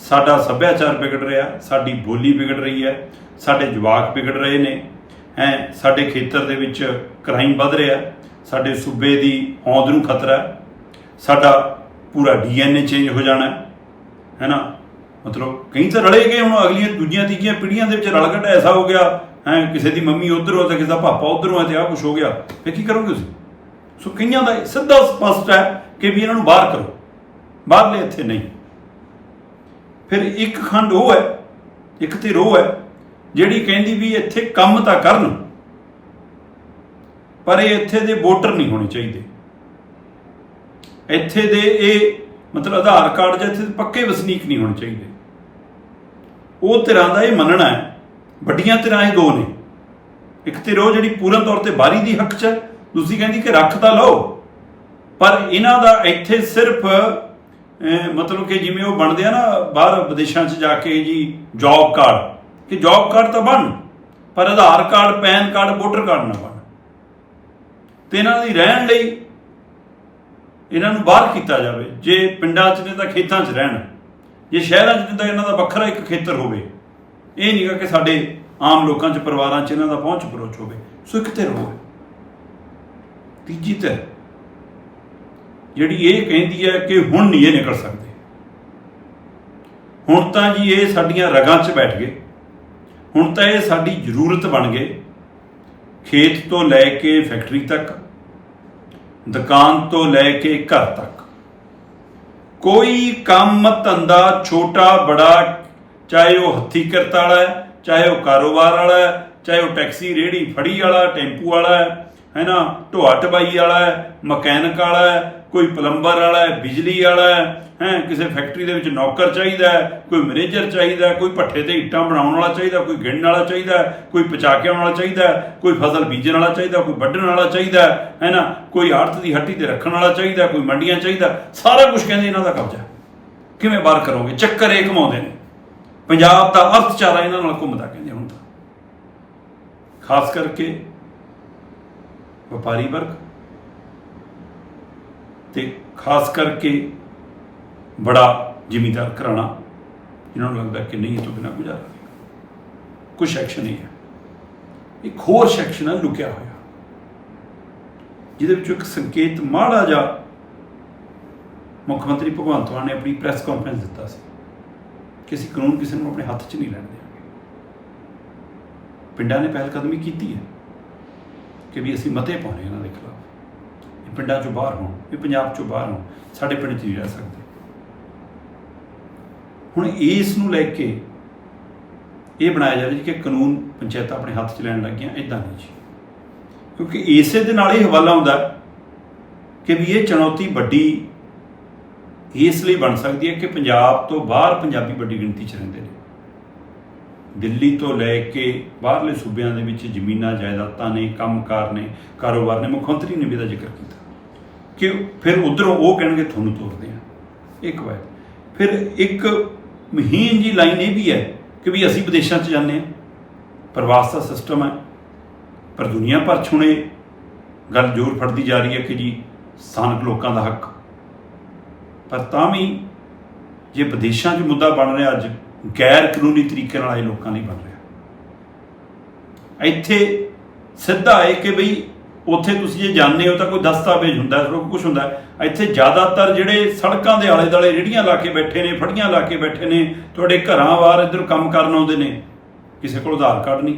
ਸਾਡਾ ਸੱਭਿਆਚਾਰ ਵਿਗੜ ਰਿਹਾ, ਸਾਡੀ ਬੋਲੀ ਵਿਗੜ ਰਹੀ ਹੈ, ਸਾਡੇ ਜਵਾਕ ਵਿਗੜ ਰਹੇ ਨੇ, ਹੈ, ਸਾਡੇ ਖੇਤਰ ਦੇ ਵਿੱਚ ਕ੍ਰਾਈਮ ਵੱਧ ਰਿਹਾ, ਸਾਡੇ ਸੂਬੇ ਦੀ ਹੋਂਦ ਨੂੰ ਖਤਰਾ ਹੈ, ਸਾਡਾ ਪੂਰਾ ਡੀਐਨਏ ਚੇਂਜ ਹੋ ਜਾਣਾ ਹੈ ਹੈ ਨਾ? ਮਤਲਬ ਕਈ ਤਾਂ ਰਲੇ ਗਏ ਹੁਣ, ਅਗਲੀਆਂ ਦੂਜੀਆਂ ਤੀਜੀਆਂ ਪੀੜ੍ਹੀਆਂ ਦੇ ਵਿੱਚ ਰਲ ਘਟ ਐਸਾ ਹੋ ਗਿਆ ਹੈ, ਕਿਸੇ ਦੀ ਮੰਮੀ ਉਧਰੋਂ ਤੇ ਕਿਸੇ ਦਾ ਪਾਪਾ ਉਧਰੋਂ ਹੈ ਤੇ ਆ ਕੁਝ ਹੋ ਗਿਆ, ਫਿਰ ਕੀ ਕਰੋਗੇ ਤੁਸੀਂ? ਸੋ ਕਈਆਂ ਦਾ ਸਿੱਧਾ ਸਪਸ਼ਟ ਹੈ ਕਿ ਵੀ ਇਹਨਾਂ ਨੂੰ ਬਾਹਰ ਕਰੋ। ਬਾਹਰਲੇ ਇੱਥੇ ਨਹੀਂ। ਫਿਰ ਇੱਕ ਖੰਡ ਉਹ ਹੈ, ਇੱਕ ਤੇ ਰੋਹ ਹੈ, ਜਿਹੜੀ ਕਹਿੰਦੀ ਵੀ ਇੱਥੇ ਕੰਮ ਤਾਂ ਕਰਨ, ਪਰ ਇਹ ਇੱਥੇ ਦੇ ਵੋਟਰ ਨਹੀਂ ਹੋਣੇ ਚਾਹੀਦੇ। ਇੱਥੇ ਦੇ ਇਹ ਮਤਲਬ ਆਧਾਰ ਕਾਰਡ ਜਾਂ ਇੱਥੇ ਦੇ ਪੱਕੇ ਵਸਨੀਕ ਨਹੀਂ ਹੋਣੇ ਚਾਹੀਦੇ। ਉਹ ਧਿਰਾਂ ਦਾ ਇਹ ਮੰਨਣਾ ਹੈ ਵੱਡੀਆਂ ਧਿਰਾਂ ਇਹ ਦੋ ਨੇ। ਇੱਕ ਧਿਰ ਉਹ ਜਿਹੜੀ ਪੂਰਨ ਤੌਰ ਤੇ ਬਾਹਰੀ ਦੀ ਹੱਕ 'ਚ ਹੈ, ਦੂਸਰੀ ਕਹਿੰਦੀ ਕਿ ਰੱਖ ਤਾਂ ਲਓ। ਪਰ ਇਹਨਾਂ ਦਾ ਇੱਥੇ ਸਿਰਫ ਮਤਲਬ ਕਿ ਜਿਵੇਂ ਉਹ ਬਣਦੇ ਆ ਨਾ, ਬਾਹਰ ਵਿਦੇਸ਼ਾਂ 'ਚ ਜਾ ਕੇ ਜੀ ਜੌਬ ਕਾਰਡ ਕਿ ਜੌਬ ਕਾਰਡ ਤਾਂ ਬਣ, ਪਰ Aadhaar card, PAN card, voter card ਨਾ ਬਣ। ਤੇ ਇਹਨਾਂ ਦੀ ਰਹਿਣ ਲਈ ਇਹਨਾਂ ਨੂੰ ਬਾਹਰ ਕੀਤਾ ਜਾਵੇ। ਜੇ ਪਿੰਡਾਂ 'ਚ ਨੇ ਤਾਂ ਖੇਤਾਂ 'ਚ ਰਹਿਣ। ਜੇ ਸ਼ਹਿਰਾਂ 'ਚ ਨੇ ਤਾਂ ਇਹਨਾਂ ਦਾ ਵੱਖਰਾ ਇੱਕ ਖੇਤਰ ਹੋਵੇ। ਇਹ ਨਹੀਂਗਾ ਕਿ ਸਾਡੇ ਆਮ ਲੋਕਾਂ 'ਚ, ਪਰਿਵਾਰਾਂ 'ਚ ਇਹਨਾਂ ਦਾ ਪਹੁੰਚ ਪਰੋਚ ਹੋਵੇ, ਸੋ ਇੱਕ ਧਿਰ ਹੋਵੇ ਤੀਜੀ ਧਿਰ ਜਿਹੜੀ ਇਹ ਕਹਿੰਦੀ ਹੈ ਕਿ ਹੁਣ ਨਹੀਂ ਇਹ ਨਿਕਲ ਸਕਦੇ। ਹੁਣ ਤਾਂ ਜੀ ਇਹ ਸਾਡੀਆਂ ਰਗਾਂ 'ਚ ਬੈਠ ਗਏ। ਹੁਣ ਤਾਂ ਇਹ ਸਾਡੀ ਜ਼ਰੂਰਤ ਬਣ ਗਏ। ਖੇਤ ਤੋਂ ਲੈ ਕੇ ਫੈਕਟਰੀ ਤੱਕ, ਦੁਕਾਨ ਤੋਂ ਲੈ ਕੇ ਘਰ ਤੱਕ। ਕੋਈ ਕੰਮ ਧੰਦਾ ਛੋਟਾ, ਬੜਾ ਚਾਹੇ ਉਹ ਹੱਥੀ ਕਿਰਤ ਵਾਲਾ ਹੈ, ਚਾਹੇ ਉਹ ਕਾਰੋਬਾਰ ਵਾਲਾ ਹੈ, ਚਾਹੇ ਉਹ ਟੈਕਸੀ ਰੇੜੀ ਫੜੀ ਵਾਲਾ ਟੈਂਪੂ ਵਾਲਾ ਹੈ ਹੈ ਨਾ ਢੋਆ ਟਬਾਈ ਵਾਲਾ ਹੈ, ਮਕੈਨਿਕ ਵਾਲਾ ਹੈ, ਕੋਈ ਪਲੰਬਰ ਵਾਲਾ ਹੈ, ਬਿਜਲੀ ਵਾਲਾ ਹੈ ਹੈ? ਕਿਸੇ ਫੈਕਟਰੀ ਦੇ ਵਿੱਚ ਨੌਕਰ ਚਾਹੀਦਾ ਹੈ, ਕੋਈ ਮੈਨੇਜਰ ਚਾਹੀਦਾ ਹੈ, ਕੋਈ ਭੱਠੇ ਤੇ ਇੱਟਾਂ ਬਣਾਉਣ ਵਾਲਾ ਚਾਹੀਦਾ ਕੋਈ ਗਿਣਨ ਵਾਲਾ ਚਾਹੀਦਾ ਹੈ, ਕੋਈ ਪਚਾ ਕੇ ਆਉਣ ਵਾਲਾ ਚਾਹੀਦਾ ਹੈ, ਕੋਈ ਫਸਲ ਬੀਜਣ ਵਾਲਾ ਚਾਹੀਦਾ ਕੋਈ ਵੱਢਣ ਵਾਲਾ ਚਾਹੀਦਾ ਹੈ ਹੈ ਨਾ ਕੋਈ ਆੜਤ ਦੀ ਹੱਟੀ ਤੇ ਰੱਖਣ ਵਾਲਾ ਚਾਹੀਦਾ ਕੋਈ ਮੰਡੀਆਂ ਚਾਹੀਦਾ ਸਾਰਾ ਕੁਝ ਕਹਿੰਦੇ ਇਹਨਾਂ ਦਾ ਕਬਜ਼ਾ। ਕਿਵੇਂ ਬਾਹਰ ਕਰੋਗੇ? ਚੱਕਰ ਇਹ ਕਮਾਉਂਦੇ ਨੇ। ਪੰਜਾਬ ਦਾ ਅਰਥਚਾਰਾ ਇਹਨਾਂ ਨਾਲ ਘੁੰਮਦਾ ਕਹਿੰਦੇ ਹੁਣ ਤਾਂ। ਖਾਸ ਕਰਕੇ ਵਪਾਰੀ ਵਰਗ ਤੇ ਖਾਸ ਕਰਕੇ ਬੜਾ ਜ਼ਿਮੀਦਾਰ ਘਰਾਣਾ ਜਿਨ੍ਹਾਂ ਨੂੰ ਲੱਗਦਾ ਕਿ ਨਹੀਂ ਇਹ ਤੋਂ ਬਿਨਾਂ ਗੁਜ਼ਾਰਾ ਨਹੀਂ ਕੁਝ ਐਕਸ਼ਨ ਨਹੀਂ ਹੈ। ਇੱਕ ਹੋਰ ਸੈਕਸ਼ਨ ਹੈ ਲੁਕਿਆ ਹੋਇਆ। ਜਿਹਦੇ ਵਿੱਚੋਂ ਇੱਕ ਸੰਕੇਤ ਮਾੜਾ ਜਿਹਾ ਮੁੱਖ ਮੰਤਰੀ ਭਗਵੰਤ ਮਾਨ ਨੇ ਆਪਣੀ ਪ੍ਰੈਸ ਕਾਨਫਰੰਸ ਦਿੱਤਾ ਸੀ। ਕਿ ਅਸੀਂ ਕਾਨੂੰਨ ਕਿਸੇ ਨੂੰ ਆਪਣੇ ਹੱਥ 'ਚ ਨਹੀਂ ਲੈਣ ਦਿਆਂਗੇ ਪਿੰਡਾਂ ਨੇ ਪਹਿਲ ਕਦਮੀ ਕੀਤੀ ਹੈ ਕਿ ਵੀ ਅਸੀਂ ਮਤੇ ਪਾਉਣੇ ਇਹਨਾਂ ਦੇ ਖਿਲਾਫ। ਇਹ ਪਿੰਡਾਂ 'ਚੋਂ ਬਾਹਰ ਹੋਣ, ਇਹ ਪੰਜਾਬ 'ਚੋਂ ਬਾਹਰ ਹੋਣ, ਸਾਡੇ ਪਿੰਡ 'ਚ ਨਹੀਂ ਰਹਿ ਸਕਦੇ। ਹੁਣ ਇਸ ਨੂੰ ਲੈ ਕੇ ਇਹ ਬਣਾਇਆ ਜਾ ਰਿਹਾ ਕਿ ਕਾਨੂੰਨ ਪੰਚਾਇਤਾਂ ਆਪਣੇ ਹੱਥ 'ਚ ਲੈਣ ਲੱਗੀਆਂ ਇਦਾਂ ਨਹੀਂ ਜੀ। ਕਿਉਂਕਿ ਇਸੇ ਦੇ ਨਾਲ ਇਹ ਹਵਾਲਾ ਹੁੰਦਾ ਕਿ ਵੀ ਇਹ ਚੁਣੌਤੀ ਵੱਡੀ ਇਸ ਲਈ ਬਣ ਸਕਦੀ ਹੈ ਕਿ ਪੰਜਾਬ ਤੋਂ ਬਾਹਰ ਪੰਜਾਬੀ ਵੱਡੀ ਗਿਣਤੀ 'ਚ ਰਹਿੰਦੇ ਨੇ। ਦਿੱਲੀ ਤੋਂ ਲੈ ਕੇ ਬਾਹਰਲੇ ਸੂਬਿਆਂ ਦੇ ਵਿੱਚ ਜ਼ਮੀਨਾਂ, ਜਾਇਦਾਦਾਂ ਨੇ, ਕੰਮਕਾਰ ਨੇ, ਕਾਰੋਬਾਰ ਨੇ ਮੁੱਖ ਮੰਤਰੀ ਨੇ ਵੀ ਇਹਦਾ ਜ਼ਿਕਰ ਕੀਤਾ। ਕਿ ਫਿਰ ਉਧਰੋਂ ਉਹ ਕਹਿਣਗੇ, ਤੁਹਾਨੂੰ ਤੋਰਦੇ ਆ ਇੱਕ ਵਾਰ। ਫਿਰ ਇੱਕ ਮਹੀਨ ਜੀ ਲਾਈਨ ਇਹ ਵੀ ਹੈ ਕਿ ਵੀ ਅਸੀਂ ਵਿਦੇਸ਼ਾਂ 'ਚ ਜਾਂਦੇ ਆ ਪ੍ਰਵਾਸ ਦਾ ਸਿਸਟਮ ਹੈ। ਪਰ ਦੁਨੀਆ ਭਰ 'ਚ ਹੁਣ ਗੱਲ ਜ਼ੋਰ ਫੜਦੀ ਜਾ ਰਹੀ ਹੈ ਕਿ ਜੀ ਸਥਾਨਕ ਲੋਕਾਂ ਦਾ ਹੱਕ ਪਰ ਤਾਂ ਵੀ ਜੇ ਵਿਦੇਸ਼ਾਂ 'ਚ ਮੁੱਦਾ ਬਣ ਰਿਹਾ, ਅੱਜ ਗੈਰ ਕਾਨੂੰਨੀ ਤਰੀਕੇ ਨਾਲ ਇਹ ਲੋਕਾਂ ਲਈ ਬਣ ਰਿਹਾ। ਇੱਥੇ ਸਿੱਧਾ ਹੈ ਕਿ ਬਈ ਉੱਥੇ ਤੁਸੀਂ ਜੇ ਜਾਂਦੇ ਹੋ ਤਾਂ ਕੋਈ ਦਸਤਾਵੇਜ਼ ਹੁੰਦਾ, ਸਭ ਕੁਝ ਹੁੰਦਾ। ਇੱਥੇ ਜ਼ਿਆਦਾਤਰ ਜਿਹੜੇ ਸੜਕਾਂ ਦੇ ਆਲੇ ਦੁਆਲੇ ਰੇੜੀਆਂ ਲਾ ਕੇ ਬੈਠੇ ਨੇ, ਫੜੀਆਂ ਲਾ ਕੇ ਬੈਠੇ ਨੇ, ਤੁਹਾਡੇ ਘਰਾਂ ਬਾਹਰ ਇੱਧਰ ਕੰਮ ਕਰਨ ਆਉਂਦੇ ਨੇ, ਕਿਸੇ ਕੋਲ ਆਧਾਰ ਕਾਰਡ ਨਹੀਂ,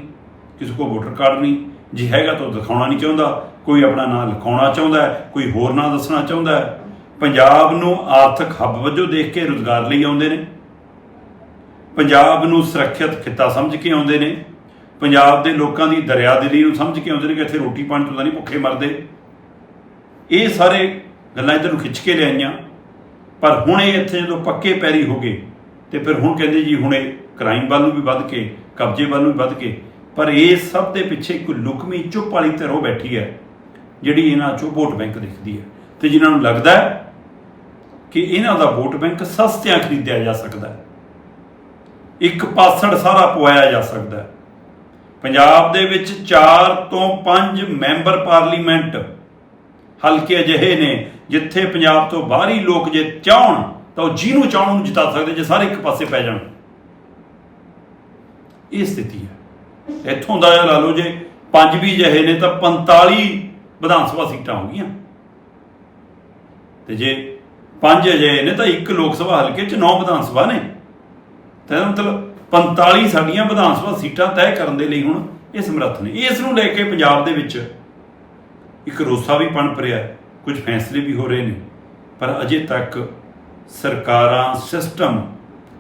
ਕਿਸੇ ਕੋਲ ਵੋਟਰ ਕਾਰਡ ਨਹੀਂ, ਜੇ ਹੈਗਾ ਤਾਂ ਉਹ ਦਿਖਾਉਣਾ ਨਹੀਂ ਚਾਹੁੰਦਾ, ਕੋਈ ਆਪਣਾ ਨਾਂ ਲਿਖਾਉਣਾ ਚਾਹੁੰਦਾ, ਕੋਈ ਹੋਰ ਨਾਂ ਦੱਸਣਾ ਚਾਹੁੰਦਾ। ਪੰਜਾਬ ਨੂੰ ਆਰਥਿਕ ਹੱਬ ਵਜੋਂ ਦੇਖ ਕੇ ਰੁਜ਼ਗਾਰ ਲਈ ਆਉਂਦੇ ਨੇ। ਪੰਜਾਬ ਨੂੰ ਸੁਰੱਖਿਅਤ ਖਿੱਤਾ ਸਮਝ ਕੇ ਆਉਂਦੇ ਨੇ। ਪੰਜਾਬ ਦੇ ਲੋਕਾਂ ਦੀ ਦਰਿਆਦਿਲੀ ਨੂੰ ਸਮਝ ਕੇ ਆਉਂਦੇ ਨੇ ਕਿ ਇੱਥੇ ਰੋਟੀ ਪਾਣੀ ਤੋਂ ਤਾਂ ਨਹੀਂ ਭੁੱਖੇ ਮਰਦੇ। ਇਹ ਸਾਰੇ ਗੱਲਾਂ ਇੱਧਰ ਨੂੰ ਖਿੱਚ ਕੇ ਲਿਆਈਆਂ। ਪਰ ਹੁਣ ਇਹ ਇੱਥੇ ਜਦੋਂ ਪੱਕੇ ਪੈਰੀ ਹੋ ਗਏ, ਤੇ ਫਿਰ ਹੁਣ ਕਹਿੰਦੇ ਜੀ ਹੁਣੇ ਕ੍ਰਾਈਮ ਵੱਲ ਨੂੰ ਵੀ ਵੱਧ ਕੇ, ਕਬਜ਼ੇ ਵੱਲ ਨੂੰ ਵੀ ਵੱਧ ਕੇ, ਪਰ ਇਹ ਸਭ ਦੇ ਪਿੱਛੇ ਇੱਕ ਲੁਕਮੀ ਚੁੱਪ ਵਾਲੀ ਧਿਰ ਬੈਠੀ ਹੈ, ਜਿਹੜੀ ਇਹਨਾਂ ਚੋਂ ਵੋਟ ਬੈਂਕ ਦਿਖਦੀ ਹੈ। ਤੇ ਜਿਨ੍ਹਾਂ ਨੂੰ ਲੱਗਦਾ ਹੈ ਕਿ ਇਹਨਾਂ ਦਾ ਵੋਟ ਬੈਂਕ ਸਸਤਿਆਂ ਖਰੀਦਿਆ ਜਾ ਸਕਦਾ ਹੈ। ਇੱਕ ਪਾਸੜ ਸਾਰਾ ਪਵਾਇਆ ਜਾ ਸਕਦਾ ਹੈ। ਪੰਜਾਬ ਦੇ ਵਿੱਚ 4 ਤੋਂ 5 ਮੈਂਬਰ ਪਾਰਲੀਮੈਂਟ ਹਲਕੇ ਅਜਿਹੇ ਨੇ ਜਿੱਥੇ ਪੰਜਾਬ ਤੋਂ ਬਾਹਰੀ ਲੋਕ ਜੇ ਚਾਹਣ, ਤਾਂ ਉਹ ਜਿਹਨੂੰ ਚਾਹਣ ਨੂੰ ਜਿਤਾ ਸਕਦੇ, ਜੇ ਸਾਰੇ ਇੱਕ ਪਾਸੇ ਪੈ ਜਾਣ। ਇਹ ਸਥਿਤੀ ਹੈ। ਇੱਥੋਂ ਦਾ ਲਾ ਲਓ ਜੇ ਪੰਜ ਵੀ ਜਿਹੇ ਨੇ, ਤਾਂ 45 ਵਿਧਾਨ ਸਭਾ ਸੀਟਾਂ ਹੋ ਗਈਆਂ। ਤੇ ਜੇ ਪੰਜ ਅਜਿਹੇ ਨੇ ਤਾਂ ਇੱਕ ਲੋਕ ਸਭਾ ਹਲਕੇ 'ਚ 9 ਵਿਧਾਨ ਸਭਾ ਨੇ। ਤਾਂ ਇਹਦਾ ਮਤਲਬ 45 ਸਾਡੀਆਂ ਵਿਧਾਨ ਸਭਾ ਸੀਟਾਂ ਤੈਅ ਕਰਨ ਦੇ ਲਈ ਹੁਣ ਇਹ ਸਮਰੱਥ ਨੇ। ਇਸ ਨੂੰ ਲੈ ਕੇ ਪੰਜਾਬ ਦੇ ਵਿੱਚ ਇੱਕ ਰੋਸਾ ਵੀ ਪਣ ਰਿਹਾ ਕੁਝ ਫੈਸਲੇ ਵੀ ਹੋ ਰਹੇ ਨੇ। ਪਰ ਅਜੇ ਤੱਕ ਸਰਕਾਰਾਂ ਸਿਸਟਮ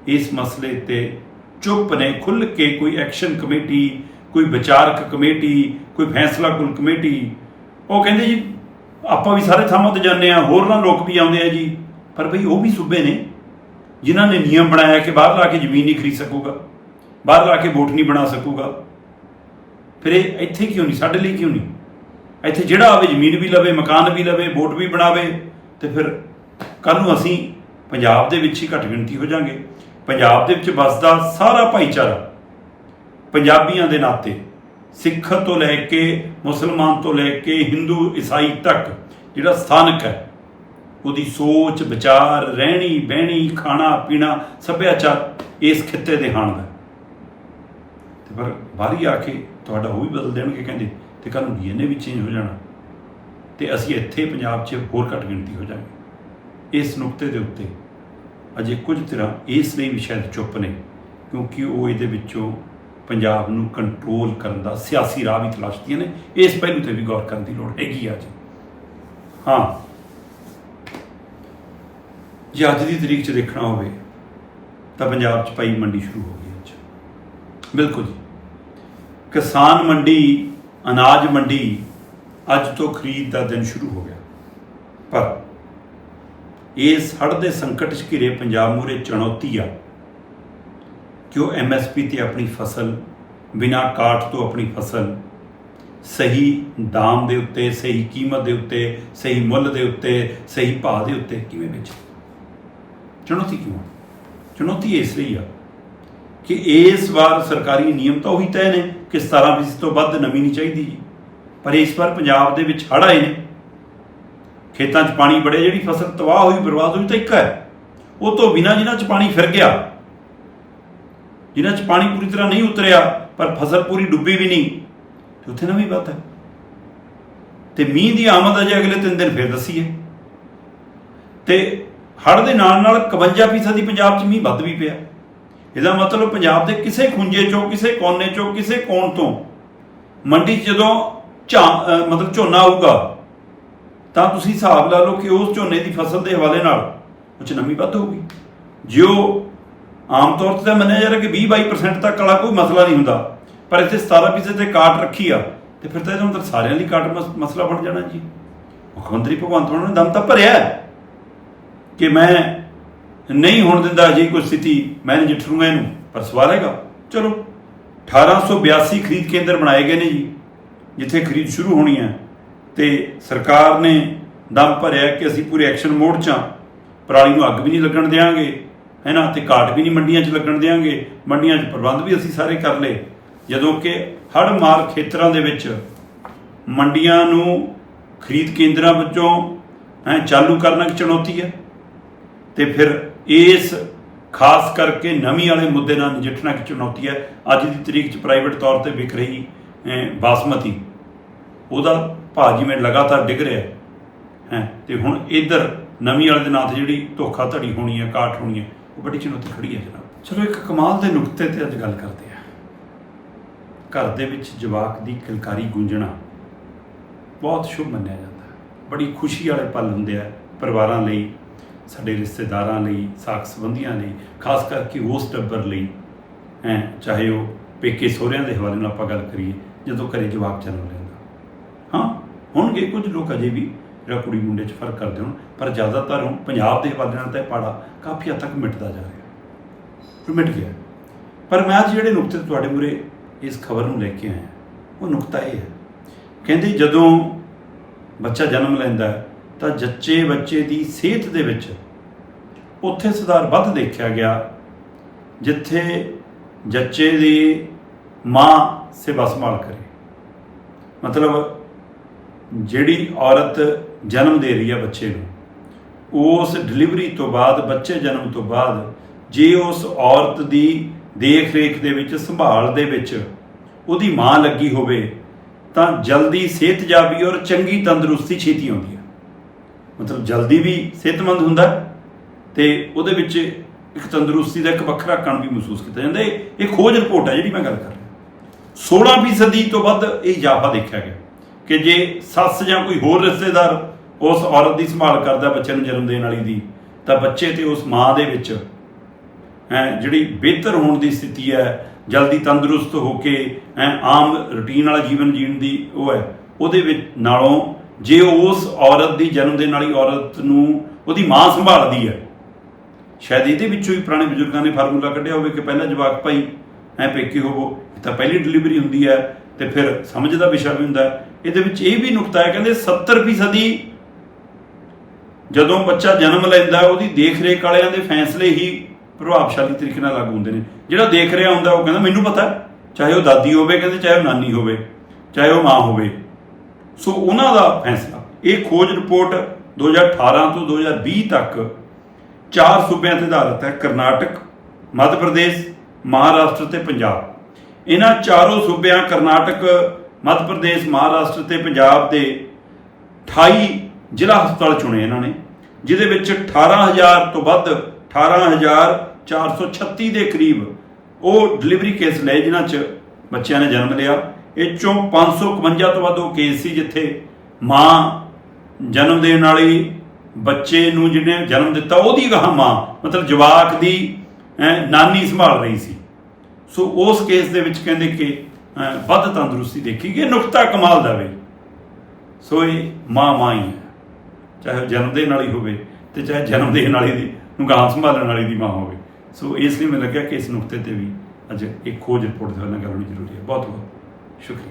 ਇਸ ਮਸਲੇ ਤੇ ਚੁੱਪ ਨੇ। ਖੁੱਲ ਕੇ ਕੋਈ ਐਕਸ਼ਨ ਕਮੇਟੀ, ਕੋਈ ਵਿਚਾਰਕ ਕਮੇਟੀ, ਕੋਈ ਫੈਸਲਾ ਕੁਲ ਕਮੇਟੀ, ਉਹ ਕਹਿੰਦੇ ਜੀ, ਆਪਾਂ ਵੀ ਸਾਰੇ ਥਾਵਾਂ ਤੇ ਜਾਂਦੇ ਆ ਹੋਰ ਨਾ ਲੋਕ ਵੀ ਆਉਂਦੇ ਆ ਜੀ। ਪਰ ਭਈ ਉਹ ਵੀ ਸੂਬੇ ਨੇ ਜਿਨ੍ਹਾਂ ਨੇ ਨਿਯਮ ਬਣਾਇਆ ਕਿ ਬਾਹਰ ਲਾ ਕੇ ਜ਼ਮੀਨ ਨਹੀਂ ਖਰੀਦ ਸਕੂਗਾ, ਬਾਹਰ ਲਾ ਕੇ ਵੋਟ ਨਹੀਂ ਬਣਾ ਸਕੂਗਾ। ਫਿਰ ਇਹ ਇੱਥੇ ਕਿਉਂ ਨਹੀਂ, ਸਾਡੇ ਲਈ ਕਿਉਂ ਨਹੀਂ? ਇੱਥੇ ਜਿਹੜਾ ਆਵੇ ਜ਼ਮੀਨ ਵੀ ਲਵੇ, ਮਕਾਨ ਵੀ ਲਵੇ, ਵੋਟ ਵੀ ਬਣਾਵੇ, ਤੇ ਫਿਰ ਕੱਲ ਨੂੰ ਅਸੀਂ ਪੰਜਾਬ ਦੇ ਵਿੱਚ ਹੀ ਘੱਟ ਗਿਣਤੀ ਹੋ ਜਾਾਂਗੇ। ਪੰਜਾਬ ਦੇ ਵਿੱਚ ਵੱਸਦਾ ਸਾਰਾ ਭਾਈਚਾਰਾ ਪੰਜਾਬੀਆਂ ਦੇ ਨਾਤੇ, ਸਿੱਖ ਤੋਂ ਲੈ ਕੇ ਮੁਸਲਮਾਨ ਤੋਂ ਲੈ ਕੇ ਹਿੰਦੂ, ਈਸਾਈ ਤੱਕ ਜਿਹੜਾ ਸਥਾਨਕ ਹੈ ਉਹਦੀ ਸੋਚ, ਵਿਚਾਰ, ਰਹਿਣੀ, ਬਹਿਣੀ, ਖਾਣਾ, ਪੀਣਾ, ਸੱਭਿਆਚਾਰ ਇਸ ਖਿੱਤੇ ਦੇ ਹਾਣ ਦਾ। ਤੇ ਪਰ ਬਾਹਰੀ ਆ ਕੇ ਤੁਹਾਡਾ ਉਹ ਵੀ ਬਦਲ ਦੇਣਗੇ ਕਹਿੰਦੇ, ਤੇ ਕੱਲ ਨੂੰ ਡੀਐਨਏ ਵੀ ਚੇਂਜ ਹੋ ਜਾਣਾ। ਤੇ ਅਸੀਂ ਇੱਥੇ ਪੰਜਾਬ 'ਚ ਹੋਰ ਘੱਟ ਗਿਣਤੀ ਹੋ ਜਾਵਾਂਗੇ। ਇਸ ਨੁਕਤੇ ਦੇ ਉੱਤੇ ਅਜੇ ਕੁਝ ਤਰ੍ਹਾਂ ਇਸ ਲਈ ਵੀ ਸ਼ਾਇਦ ਚੁੱਪ ਨੇ, ਕਿਉਂਕਿ ਉਹ ਇਹਦੇ ਵਿੱਚੋਂ ਪੰਜਾਬ ਨੂੰ ਕੰਟਰੋਲ ਕਰਨ ਦਾ ਸਿਆਸੀ ਰਾਹ ਵੀ ਤਲਾਸ਼ਦੀਆਂ ਨੇ। ਇਸ ਪਹਿਲੂ ਤੇ ਵੀ ਗੌਰ ਕਰਨ ਦੀ ਲੋੜ ਹੈਗੀ ਆ ਜੀ ਹਾਂ। ਜੇ ਅੱਜ ਦੀ ਤਰੀਕ 'ਚ ਦੇਖਣਾ ਹੋਵੇ, ਤਾਂ ਪੰਜਾਬ 'ਚ ਪਾਈ ਮੰਡੀ ਸ਼ੁਰੂ ਹੋ ਗਈ ਅੱਜ। ਬਿਲਕੁਲ ਜੀ। ਕਿਸਾਨ ਮੰਡੀ, ਅਨਾਜ ਮੰਡੀ ਅੱਜ ਤੋਂ ਖਰੀਦ ਦਾ ਦਿਨ ਸ਼ੁਰੂ ਹੋ ਗਿਆ। ਪਰ ਇਸ ਹੜ ਦੇ ਸੰਕਟ 'ਚ ਘਿਰੇ ਪੰਜਾਬ ਮੂਰੇ ਚੁਣੌਤੀ ਆ ਕਿ ਉਹ ਐਮਐਸਪੀ ਤੇ ਆਪਣੀ ਫਸਲ, ਬਿਨਾਂ ਕਾਟ ਤੋਂ ਆਪਣੀ ਫਸਲ, ਸਹੀ ਦਾਮ ਦੇ ਉੱਤੇ, ਸਹੀ ਕੀਮਤ ਦੇ ਉੱਤੇ, ਸਹੀ ਮੁੱਲ ਦੇ ਉੱਤੇ, ਸਹੀ ਭਾਅ ਦੇ ਉੱਤੇ ਕਿਵੇਂ ਵੇਚੇ? ਚੁਣੌਤੀ ਕਿਉਂ ਚੁਣੌਤੀ ਇਸ ਲਈ ਆ ਕਿ ਇਸ ਵਾਰ ਸਰਕਾਰੀ ਨਿਯਮ ਤਾਂ ਉਹੀ ਤੈਅ ਨੇ ਕਿ 17% ਤੋਂ ਵੱਧ ਨਮੀ ਨਹੀਂ ਚਾਹੀਦੀ ਜੀ। ਪਰ ਇਸ ਵਾਰ ਪੰਜਾਬ ਦੇ ਵਿੱਚ ਹੜ੍ਹ ਆਏ ਨੇ। ਖੇਤਾਂ 'ਚ ਪਾਣੀ ਬੜੇ ਜਿਹੜੀ ਫਸਲ ਤਬਾਹ ਹੋਈ, ਬਰਬਾਦ ਹੋਈ ਤਾਂ ਇੱਕ ਹੈ। ਉਹ ਤੋਂ ਬਿਨਾਂ ਜਿਨ੍ਹਾਂ 'ਚ ਪਾਣੀ ਫਿਰ ਗਿਆ, ਜਿਨ੍ਹਾਂ 'ਚ ਪਾਣੀ ਪੂਰੀ ਤਰ੍ਹਾਂ ਨਹੀਂ ਉਤਰਿਆ, ਪਰ ਫਸਲ ਪੂਰੀ ਡੁੱਬੀ ਵੀ ਨਹੀਂ, ਤੇ ਉੱਥੇ ਨਵੀਂ ਬਾਤ ਹੈ। ਤੇ ਮੀਂਹ ਦੀ ਆਮਦ ਅਜੇ ਅਗਲੇ 3 ਦਿਨ ਫਿਰ ਦੱਸੀਏ। ਤੇ ਹੜ੍ਹ ਦੇ ਨਾਲ ਨਾਲ 51% ਦੀ ਪੰਜਾਬ 'ਚ ਮੀਂਹ ਵੱਧ ਵੀ ਪਿਆ। ਇਹਦਾ ਮਤਲਬ ਪੰਜਾਬ ਦੇ ਕਿਸੇ ਖੁੰਝੇ ਚੋਂ, ਕਿਸੇ ਕੋਨੇ ਚੋਂ, ਕਿਸੇ ਕੋਣ ਤੋਂ ਮੰਡੀ 'ਚ ਜਦੋਂ ਝਾਂ ਮਤਲਬ ਝੋਨਾ ਆਊਗਾ, ਤਾਂ ਤੁਸੀਂ ਹਿਸਾਬ ਲਾ ਲਓ ਕਿ ਉਸ ਝੋਨੇ ਦੀ ਫਸਲ ਦੇ ਹਵਾਲੇ ਨਾਲ ਉਹ 'ਚ ਨਮੀ ਵੱਧ ਹੋਊਗੀ। ਜੇ ਉਹ ਆਮ ਤੌਰ ਤੇ ਤਾਂ ਮੰਨਿਆ ਜਾ ਰਿਹਾ ਕਿ 20-22% ਤੱਕ ਵਾਲਾ ਕੋਈ ਮਸਲਾ ਨਹੀਂ ਹੁੰਦਾ, ਪਰ ਇੱਥੇ 17% ਤੇ ਕਾਟ ਰੱਖੀ ਆ, ਤੇ ਫਿਰ ਤਾਂ ਇਹਦਾ ਮਤਲਬ ਸਾਰਿਆਂ ਲਈ ਕਾਟ ਮਸ- ਮਸਲਾ ਬਣ ਜਾਣਾ ਜੀ। ਮੁੱਖ ਮੰਤਰੀ ਭਗਵੰਤ ਮਾਨ ਨੇ ਦਮ ਤਾਂ ਭਰਿਆ ਕਿ ਮੈਂ ਨਹੀਂ ਹੋਣ ਦਿੰਦਾ ਜੀ ਕੋਈ ਸਥਿਤੀ, ਮੈਂ ਨਜਿੱਠ ਲੂੰਗਾ ਇਹਨੂੰ। ਪਰ ਸਵਾਲ ਹੈਗਾ। ਚਲੋ 1882 ਖਰੀਦ ਕੇਂਦਰ ਬਣਾਏ ਗਏ ਨੇ ਜੀ, ਜਿੱਥੇ ਖਰੀਦ ਸ਼ੁਰੂ ਹੋਣੀ ਹੈ। ਤੇ ਸਰਕਾਰ ਨੇ ਦਮ ਭਰਿਆ ਕਿ ਅਸੀਂ ਪੂਰੇ ਐਕਸ਼ਨ ਮੋਡ 'ਚ ਹਾਂ। ਪਰਾਲੀ ਨੂੰ ਅੱਗ ਵੀ ਨਹੀਂ ਲੱਗਣ ਦੇਵਾਂਗੇ ਹੈਨਾ? ਤੇ ਕਾਟ ਵੀ ਨਹੀਂ ਮੰਡੀਆਂ 'ਚ ਲੱਗਣ ਦੇਵਾਂਗੇ ਮੰਡੀਆਂ 'ਚ ਪ੍ਰਬੰਧ ਵੀ ਅਸੀਂ ਸਾਰੇ ਕਰ ਲਏ। ਜਦੋਂ ਕਿ ਹੜ੍ਹ ਮਾਰ ਖੇਤਰਾਂ ਦੇ ਵਿੱਚ ਮੰਡੀਆਂ ਨੂੰ ਖਰੀਦ ਕੇਂਦਰਾਂ ਵਿੱਚੋਂ ਐ ਚਾਲੂ ਕਰਨਾ ਇੱਕ ਚੁਣੌਤੀ ਹੈ। ਤੇ ਫਿਰ ਇਸ ਖਾਸ ਕਰਕੇ ਨਵੀਂ ਵਾਲੇ ਮੁੱਦੇ ਨਾਲ ਨਜਿੱਠਣਾ ਇੱਕ ਚੁਣੌਤੀ ਹੈ। ਅੱਜ ਦੀ ਤਰੀਕ 'ਚ ਪ੍ਰਾਈਵੇਟ ਤੌਰ ਤੇ ਵਿਕ ਰਹੀ ਅਹ, ਬਾਸਮਤੀ। ਉਹਦਾ ਭਾਅ ਜਿਵੇਂ ਲਗਾਤਾਰ ਡਿੱਗ ਰਿਹਾ ਹੈ। ਤੇ ਹੁਣ ਇਧਰ ਨਵੀਂ ਵਾਲੇ ਦੇ ਨਾਂ ਤੇ ਜਿਹੜੀ ਧੋਖਾ ਧੜੀ ਹੋਣੀ ਹੈ ਕਾਟ ਹੋਣੀ ਹੈ ਉਹ ਬੜੀ ਚੁਣੌਤੀ ਖੜੀ ਹੈ ਜਨਾਬ। ਚਲੋ ਇੱਕ ਕਮਾਲ ਦੇ ਨੁਕਤੇ ਤੇ ਅੱਜ ਗੱਲ ਕਰਦੇ ਹਾਂ। ਘਰ ਦੇ ਵਿੱਚ ਜਵਾਕ ਦੀ ਕਿਲਕਾਰੀ ਗੂੰਜਣਾ ਬਹੁਤ ਸ਼ੁਭ ਮੰਨਿਆ ਜਾਂਦਾ। ਬੜੀ ਖੁਸ਼ੀ ਵਾਲੇ ਪਲ ਹੁੰਦੇ ਆ ਪਰਿਵਾਰਾਂ ਲਈ ਸਾਡੇ ਰਿਸ਼ਤੇਦਾਰਾਂ ਲਈ ਸਾਕ ਸੰਬੰਧੀਆਂ ਲਈ, ਖਾਸ ਕਰਕੇ ਉਸ ਟੱਬਰ ਲਈ, ਹੈ, ਚਾਹੇ ਉਹ ਪੇਕੇ ਸਹੁਰਿਆਂ ਦੇ ਹਵਾਲੇ ਨਾਲ ਆਪਾਂ ਗੱਲ ਕਰੀਏ, ਜਦੋਂ ਘਰੇ ਜਵਾਕ ਜਨਮ ਲੈਂਦਾ। ਹਾਂ, ਹੋਣਗੇ ਕੁਝ ਲੋਕ ਅਜੇ ਵੀ, ਜਿਹੜਾ ਕੁੜੀ ਮੁੰਡੇ 'ਚ ਫ਼ਰਕ ਕਰਦੇ ਹੋਣ, ਪਰ ਜ਼ਿਆਦਾਤਰ ਹੁਣ ਪੰਜਾਬ ਦੇ ਹਵਾਲੇ ਨਾਲ ਤਾਂ ਇਹ ਪਾੜਾ ਕਾਫੀ ਹੱਦ ਤੱਕ ਮਿਟਦਾ ਜਾ ਰਿਹਾ। ਉਹ ਮਿਟ ਗਿਆ। ਪਰ ਮੈਂ ਅੱਜ ਜਿਹੜੇ ਨੁਕਤੇ ਤੁਹਾਡੇ ਮੂਰੇ ਇਸ ਖਬਰ ਨੂੰ ਲੈ ਕੇ ਆਇਆ, ਉਹ ਨੁਕਤਾ ਇਹ ਹੈ। ਕਹਿੰਦੇ ਜਦੋਂ ਬੱਚਾ ਜਨਮ ਲੈਂਦਾ ਹੈ ਤਾਂ ਜੱਚੇ ਬੱਚੇ ਦੀ ਸਿਹਤ ਦੇ ਵਿੱਚ ਉੱਥੇ ਸੁਧਾਰ ਵੱਧ ਦੇਖਿਆ ਗਿਆ, ਜਿੱਥੇ ਜੱਚੇ ਦੀ ਮਾਂ ਸੇਵਾ ਸੰਭਾਲ ਕਰੇ। ਮਤਲਬ ਜਿਹੜੀ ਔਰਤ ਜਨਮ ਦੇ ਰਹੀ ਹੈ ਬੱਚੇ ਨੂੰ, ਉਸ ਡਿਲੀਵਰੀ ਤੋਂ ਬਾਅਦ, ਬੱਚੇ ਜਨਮ ਤੋਂ ਬਾਅਦ, ਜੇ ਉਸ ਔਰਤ ਦੀ ਦੇਖ ਰੇਖ ਦੇ ਵਿੱਚ, ਸੰਭਾਲ ਦੇ ਵਿੱਚ ਉਹਦੀ ਮਾਂ ਲੱਗੀ ਹੋਵੇ, ਤਾਂ ਜਲਦੀ ਸਿਹਤਯਾਬੀ ਔਰ ਚੰਗੀ ਤੰਦਰੁਸਤੀ ਛੇਤੀ ਆਉਂਦੀ ਹੈ। ਮਤਲਬ ਜਲਦੀ ਵੀ ਸਿਹਤਮੰਦ ਹੁੰਦਾ ਹੈ ਤੇ ਉਹਦੇ ਵਿੱਚ ਇੱਕ ਤੰਦਰੁਸਤੀ ਦਾ ਇੱਕ ਵੱਖਰਾ ਕਣ ਵੀ ਮਹਿਸੂਸ ਕੀਤਾ ਜਾਂਦਾ ਹੈ। ਇਹ ਖੋਜ ਰਿਪੋਰਟ ਹੈ ਜਿਹੜੀ ਮੈਂ ਗੱਲ ਕਰ ਰਿਹਾ। 16% ਤੋਂ ਵੱਧ ਇਹ ਇਜ਼ਾਫਾ ਦੇਖਿਆ ਗਿਆ ਕਿ ਜੇ ਸੱਸ ਜਾਂ ਕੋਈ ਹੋਰ ਰਿਸ਼ਤੇਦਾਰ ਉਸ ਔਰਤ ਦੀ ਸੰਭਾਲ ਕਰਦਾ ਬੱਚੇ ਨੂੰ ਜਨਮ ਦੇਣ ਵਾਲੀ ਦੀ, ਤਾਂ ਬੱਚੇ ਤੇ ਉਸ ਮਾਂ ਦੇ ਵਿੱਚ, ਹੈ, ਜਿਹੜੀ ਬਿਹਤਰ ਹੋਣ ਦੀ ਸਥਿਤੀ ਹੈ, ਜਲਦੀ ਤੰਦਰੁਸਤ ਹੋ ਕੇ ਐ ਆਮ ਰੁਟੀਨ ਵਾਲਾ ਜੀਵਨ ਜੀਣ ਦੀ ਉਹ ਹੈ, ਉਹਦੇ ਵਿੱਚ ਨਾਲੋਂ ਜੇ ਉਸ ਔਰਤ ਦੀ ਜਨਮ ਦੇਣ ਵਾਲੀ ਔਰਤ ਨੂੰ ਉਹਦੀ ਮਾਂ ਸੰਭਾਲਦੀ ਹੈ, ਸ਼ਾਇਦ ਇਹਦੇ ਵਿੱਚੋਂ ਹੀ ਪੁਰਾਣੇ ਬਜ਼ੁਰਗਾਂ ਨੇ ਫਾਰਮੂਲਾ ਕੱਢਿਆ ਹੋਵੇ ਕਿ ਪਹਿਲਾਂ ਜਵਾਕ ਭਾਈ ਐ ਪੇਕੇ ਹੋਵੋ, ਇਹ ਤਾਂ ਪਹਿਲੀ ਡਿਲੀਵਰੀ ਹੁੰਦੀ ਹੈ ਤੇ ਫਿਰ ਸਮਝ ਦਾ ਵਿਸ਼ਾ ਵੀ ਹੁੰਦਾ ਇਹਦੇ ਵਿੱਚ ਇਹ ਵੀ ਨੁਕਤਾ ਹੈ, ਕਹਿੰਦੇ 70% ਦੀ ਜਦੋਂ ਬੱਚਾ ਜਨਮ ਲੈਂਦਾ, ਉਹਦੀ ਦੇਖ ਰੇਖ ਵਾਲਿਆਂ ਦੇ ਫੈਸਲੇ ਹੀ ਪ੍ਰਭਾਵਸ਼ਾਲੀ ਤਰੀਕੇ ਨਾਲ ਲਾਗੂ ਹੁੰਦੇ ਨੇ। ਜਿਹੜਾ ਦੇਖ ਰਿਹਾ ਹੁੰਦਾ, ਉਹ ਕਹਿੰਦਾ, ਮੈਨੂੰ ਪਤਾ ਚਾਹੇ ਉਹ ਦਾਦੀ ਹੋਵੇ, ਕਹਿੰਦੇ, ਚਾਹੇ ਉਹ ਨਾਨੀ ਹੋਵੇ, ਚਾਹੇ ਉਹ ਮਾਂ ਹੋਵੇ। ਸੋ ਉਹਨਾਂ ਦਾ ਫੈਸਲਾ, ਇਹ ਖੋਜ ਰਿਪੋਰਟ 2018 ਤੋਂ 2020 ਤੱਕ ਚਾਰ ਸੂਬਿਆਂ ਤੇ ਆਧਾਰਿਤ ਹੈ, ਕਰਨਾਟਕ, ਮੱਧ ਪ੍ਰਦੇਸ਼, ਮਹਾਰਾਸ਼ਟਰ ਤੇ ਪੰਜਾਬ। ਇਹਨਾਂ ਚਾਰੋਂ ਸੂਬਿਆਂ, ਕਰਨਾਟਕ, ਮੱਧ ਪ੍ਰਦੇਸ਼, ਮਹਾਰਾਸ਼ਟਰ ਤੇ ਪੰਜਾਬ ਦੇ 28 ਜ਼ਿਲ੍ਹਾ ਹਸਪਤਾਲ ਚੁਣੇ ਇਹਨਾਂ ਨੇ, ਜਿਹਦੇ ਵਿੱਚ 18000 ਤੋਂ ਵੱਧ 18436 ਦੇ ਕਰੀਬ ਉਹ ਡਿਲੀਵਰੀ ਕੇਸ ਲਏ, ਜਿਨ੍ਹਾਂ 'ਚ ਬੱਚਿਆਂ ਨੇ ਜਨਮ ਲਿਆ। ਇਹ ਚੋਂ 551 ਤੋਂ ਵੱਧ ਉਹ ਕੇਸ ਸੀ ਜਿੱਥੇ ਮਾਂ ਜਨਮ ਦੇਣ ਵਾਲੀ ਬੱਚੇ ਨੂੰ ਜਿਹਨੇ ਜਨਮ ਦਿੱਤਾ ਉਹਦੀ ਗਾਹ ਮਾਂ, ਮਤਲਬ ਜਵਾਕ ਦੀ ਨਾਨੀ ਸੰਭਾਲ ਰਹੀ ਸੀ। ਸੋ ਉਸ ਕੇਸ ਦੇ ਵਿੱਚ ਕਹਿੰਦੇ ਕਿ ਵੱਧ ਤੰਦਰੁਸਤੀ ਦੇਖੀ ਗਈ ਨੁਕਤਾ ਕਮਾਲ ਦਾ ਵੀ। ਸੋ ਇਹ ਮਾਂ ਮਾਂ ਹੀ ਹੈ। ਚਾਹੇ ਉਹ ਜਨਮ ਦੇਣ ਵਾਲੀ ਹੋਵੇ ਤੇ ਚਾਹੇ ਜਨਮ ਦੇਣ ਵਾਲੀ ਦੀ, ਨੂੰ ਗਾਂ ਸੰਭਾਲਣ ਵਾਲੀ ਦੀ ਮਾਂ ਹੋਵੇ। ਸੋ ਇਸ ਲਈ ਮੈਨੂੰ ਲੱਗਿਆ ਕਿ ਇਸ ਨੁਕਤੇ ਤੇ ਵੀ ਅੱਜ ਇੱਕ ਖੋਜ ਰਿਪੋਰਟ ਦੇ ਨਾਲ ਗੱਲ ਹੋਣੀ ਜ਼ਰੂਰੀ ਹੈ। ਬਹੁਤ ਬਹੁਤ 是。